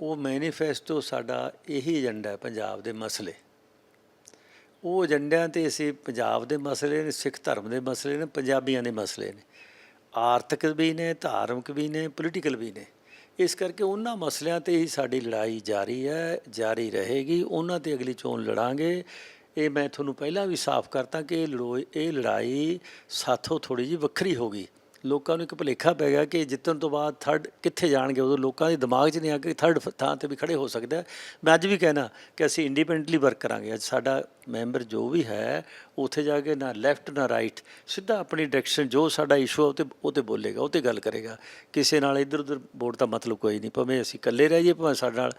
ਉਹ ਮੈਨੀਫੈਸਟੋ ਸਾਡਾ ਇਹੀ ਏਜੰਡਾ ਹੈ ਪੰਜਾਬ ਦੇ ਮਸਲੇ। ਉਹ ਏਜੰਡਿਆਂ ਤੇ ਅਸੀਂ ਪੰਜਾਬ ਦੇ ਮਸਲੇ ਨੇ, ਸਿੱਖ ਧਰਮ ਦੇ ਮਸਲੇ ਨੇ, ਪੰਜਾਬੀਆਂ ਦੇ ਮਸਲੇ ਨੇ। ਆਰਥਿਕ ਵੀ ਨੇ, ਧਾਰਮਿਕ ਵੀ ਨੇ ਪੋਲੀਟੀਕਲ ਵੀ ਨੇ। ਇਸ ਕਰਕੇ ਉਹਨਾਂ ਮਸਲਿਆਂ ਤੇ ਹੀ ਸਾਡੀ ਲੜਾਈ ਜਾਰੀ ਹੈ, ਜਾਰੀ ਰਹੇਗੀ। ਉਹਨਾਂ ਤੇ ਅਗਲੀ ਚੋਣ ਲੜਾਂਗੇ। ਇਹ ਮੈਂ ਤੁਹਾਨੂੰ ਪਹਿਲਾਂ ਵੀ ਸਾਫ਼ ਕਰਤਾ ਕਿ ਇਹ ਲੜੋਈ ਇਹ ਲੜਾਈ ਸਾਥੋਂ ਥੋੜੀ ਜਿਹੀ ਵੱਖਰੀ ਹੋ ਗਈ। ਲੋਕਾਂ ਨੂੰ ਇੱਕ ਭੁਲੇਖਾ ਪੈ ਗਿਆ ਕਿ ਜਿੱਤਣ ਤੋਂ ਬਾਅਦ ਥਰਡ ਕਿੱਥੇ ਜਾਣਗੇ? ਉਦੋਂ ਲੋਕਾਂ ਦੇ ਦਿਮਾਗ 'ਚ ਨਹੀਂ ਆ ਕਿ ਥਰਡ ਥਾਂ ਤੇ ਵੀ ਖੜੇ ਹੋ ਸਕਦਾ ਮੈਂ ਅੱਜ ਵੀ ਕਹਿਣਾ ਕਿ ਅਸੀਂ ਇੰਡੀਪੈਂਡੈਂਟਲੀ ਵਰਕ ਕਰਾਂਗੇ। ਅੱਜ ਸਾਡਾ ਮੈਂਬਰ ਜੋ ਵੀ ਹੈ, ਉੱਥੇ ਜਾ ਕੇ ਨਾ ਲੈਫਟ ਨਾ ਰਾਈਟ ਸਿੱਧਾ ਆਪਣੀ ਡਾਇਰੈਕਸ਼ਨ ਜੋ ਸਾਡਾ ਇਸ਼ੂ ਉਹ ਤੇ ਉਹ ਤੇ ਬੋਲੇਗਾ, ਉਹ ਤੇ ਗੱਲ ਕਰੇਗਾ। ਕਿਸੇ ਨਾਲ ਇੱਧਰ ਉੱਧਰ ਵੋਟ ਦਾ ਮਤਲਬ ਕੋਈ ਨਹੀਂ। ਭਾਵੇਂ ਅਸੀਂ ਇਕੱਲੇ ਰਹਿ ਜਾਈਏ, ਭਾਵੇਂ ਸਾਡੇ ਨਾਲ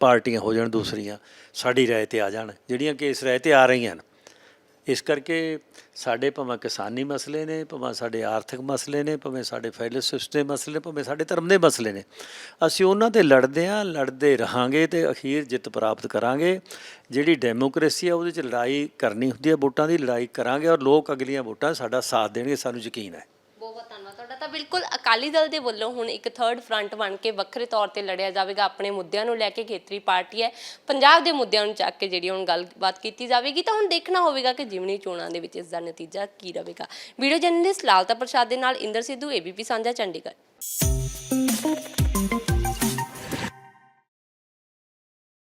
ਪਾਰਟੀਆਂ ਹੋ ਜਾਣ ਦੂਸਰੀਆਂ, ਸਾਡੀ ਰਾਏ ਤੇ ਆ ਜਾਣ। ਜਿਹੜੀਆਂ ਕਿ ਇਸ ਰਾਏ ਤੇ ਆ ਰਹੀਆਂ ਹਨ। ਇਸ ਕਰਕੇ ਸਾਡੇ ਭਾਵੇਂ ਕਿਸਾਨੀ ਮਸਲੇ ਨੇ, ਭਾਵੇਂ ਸਾਡੇ ਆਰਥਿਕ ਮਸਲੇ ਨੇ, ਭਾਵੇਂ ਸਾਡੇ ਫੈਲੋਸ਼ਿਪਸ ਦੇ ਮਸਲੇ ਨੇ, ਭਾਵੇਂ ਸਾਡੇ ਧਰਮ ਦੇ ਮਸਲੇ ਨੇ, ਅਸੀਂ ਉਹਨਾਂ ਤੇ ਲੜਦੇ ਹਾਂ, ਲੜਦੇ ਰਹਾਂਗੇ ਤੇ ਅਖੀਰ ਜਿੱਤ ਪ੍ਰਾਪਤ ਕਰਾਂਗੇ। ਜਿਹੜੀ ਡੈਮੋਕ੍ਰੇਸੀ ਆ, ਉਹਦੇ ਚ ਲੜਾਈ ਕਰਨੀ ਹੁੰਦੀ ਹੈ ਵੋਟਾਂ ਦੀ ਲੜਾਈ ਕਰਾਂਗੇ ਔਰ ਲੋਕ ਅਗਲੀਆਂ ਵੋਟਾਂ ਸਾਡਾ ਸਾਥ ਦੇਣਗੇ, ਸਾਨੂੰ ਯਕੀਨ ਹੈ। ਬਹੁਤ ਤਾਂ ਬਿਲਕੁਲ ਅਕਾਲੀ ਦਲ ਦੇ ਵੱਲੋਂ ਹੁਣ ਇੱਕ ਥਰਡ ਫਰੰਟ ਬਣ ਕੇ ਵੱਖਰੇ ਤੌਰ ਤੇ ਲੜਿਆ ਜਾਵੇਗਾ, ਆਪਣੇ ਮੁੱਦਿਆਂ ਨੂੰ ਲੈ ਕੇ ਖੇਤਰੀ ਪਾਰਟੀ ਹੈ, ਪੰਜਾਬ ਦੇ ਮੁੱਦਿਆਂ ਨੂੰ ਚੱਕ ਕੇ ਜਿਹੜੀ ਹੁਣ ਗੱਲਬਾਤ ਕੀਤੀ ਜਾਵੇਗੀ ਤਾਂ ਹੁਣ ਦੇਖਣਾ ਹੋਵੇਗਾ ਕਿ ਜਿਮਨੀ ਚੋਣਾਂ ਦੇ ਵਿੱਚ ਇਸ ਦਾ ਨਤੀਜਾ ਕੀ ਰਹੇਗਾ। ਵੀਡੀਓ ਜਰਨਲਿਸਟ ਲਾਲਤਾ ਪ੍ਰਸਾਦ ਦੇ ਨਾਲ ਇੰਦਰ ਸਿੱਧੂ ਏਬੀਪੀ ਸਾਂਝਾ, ਚੰਡੀਗੜ੍ਹ।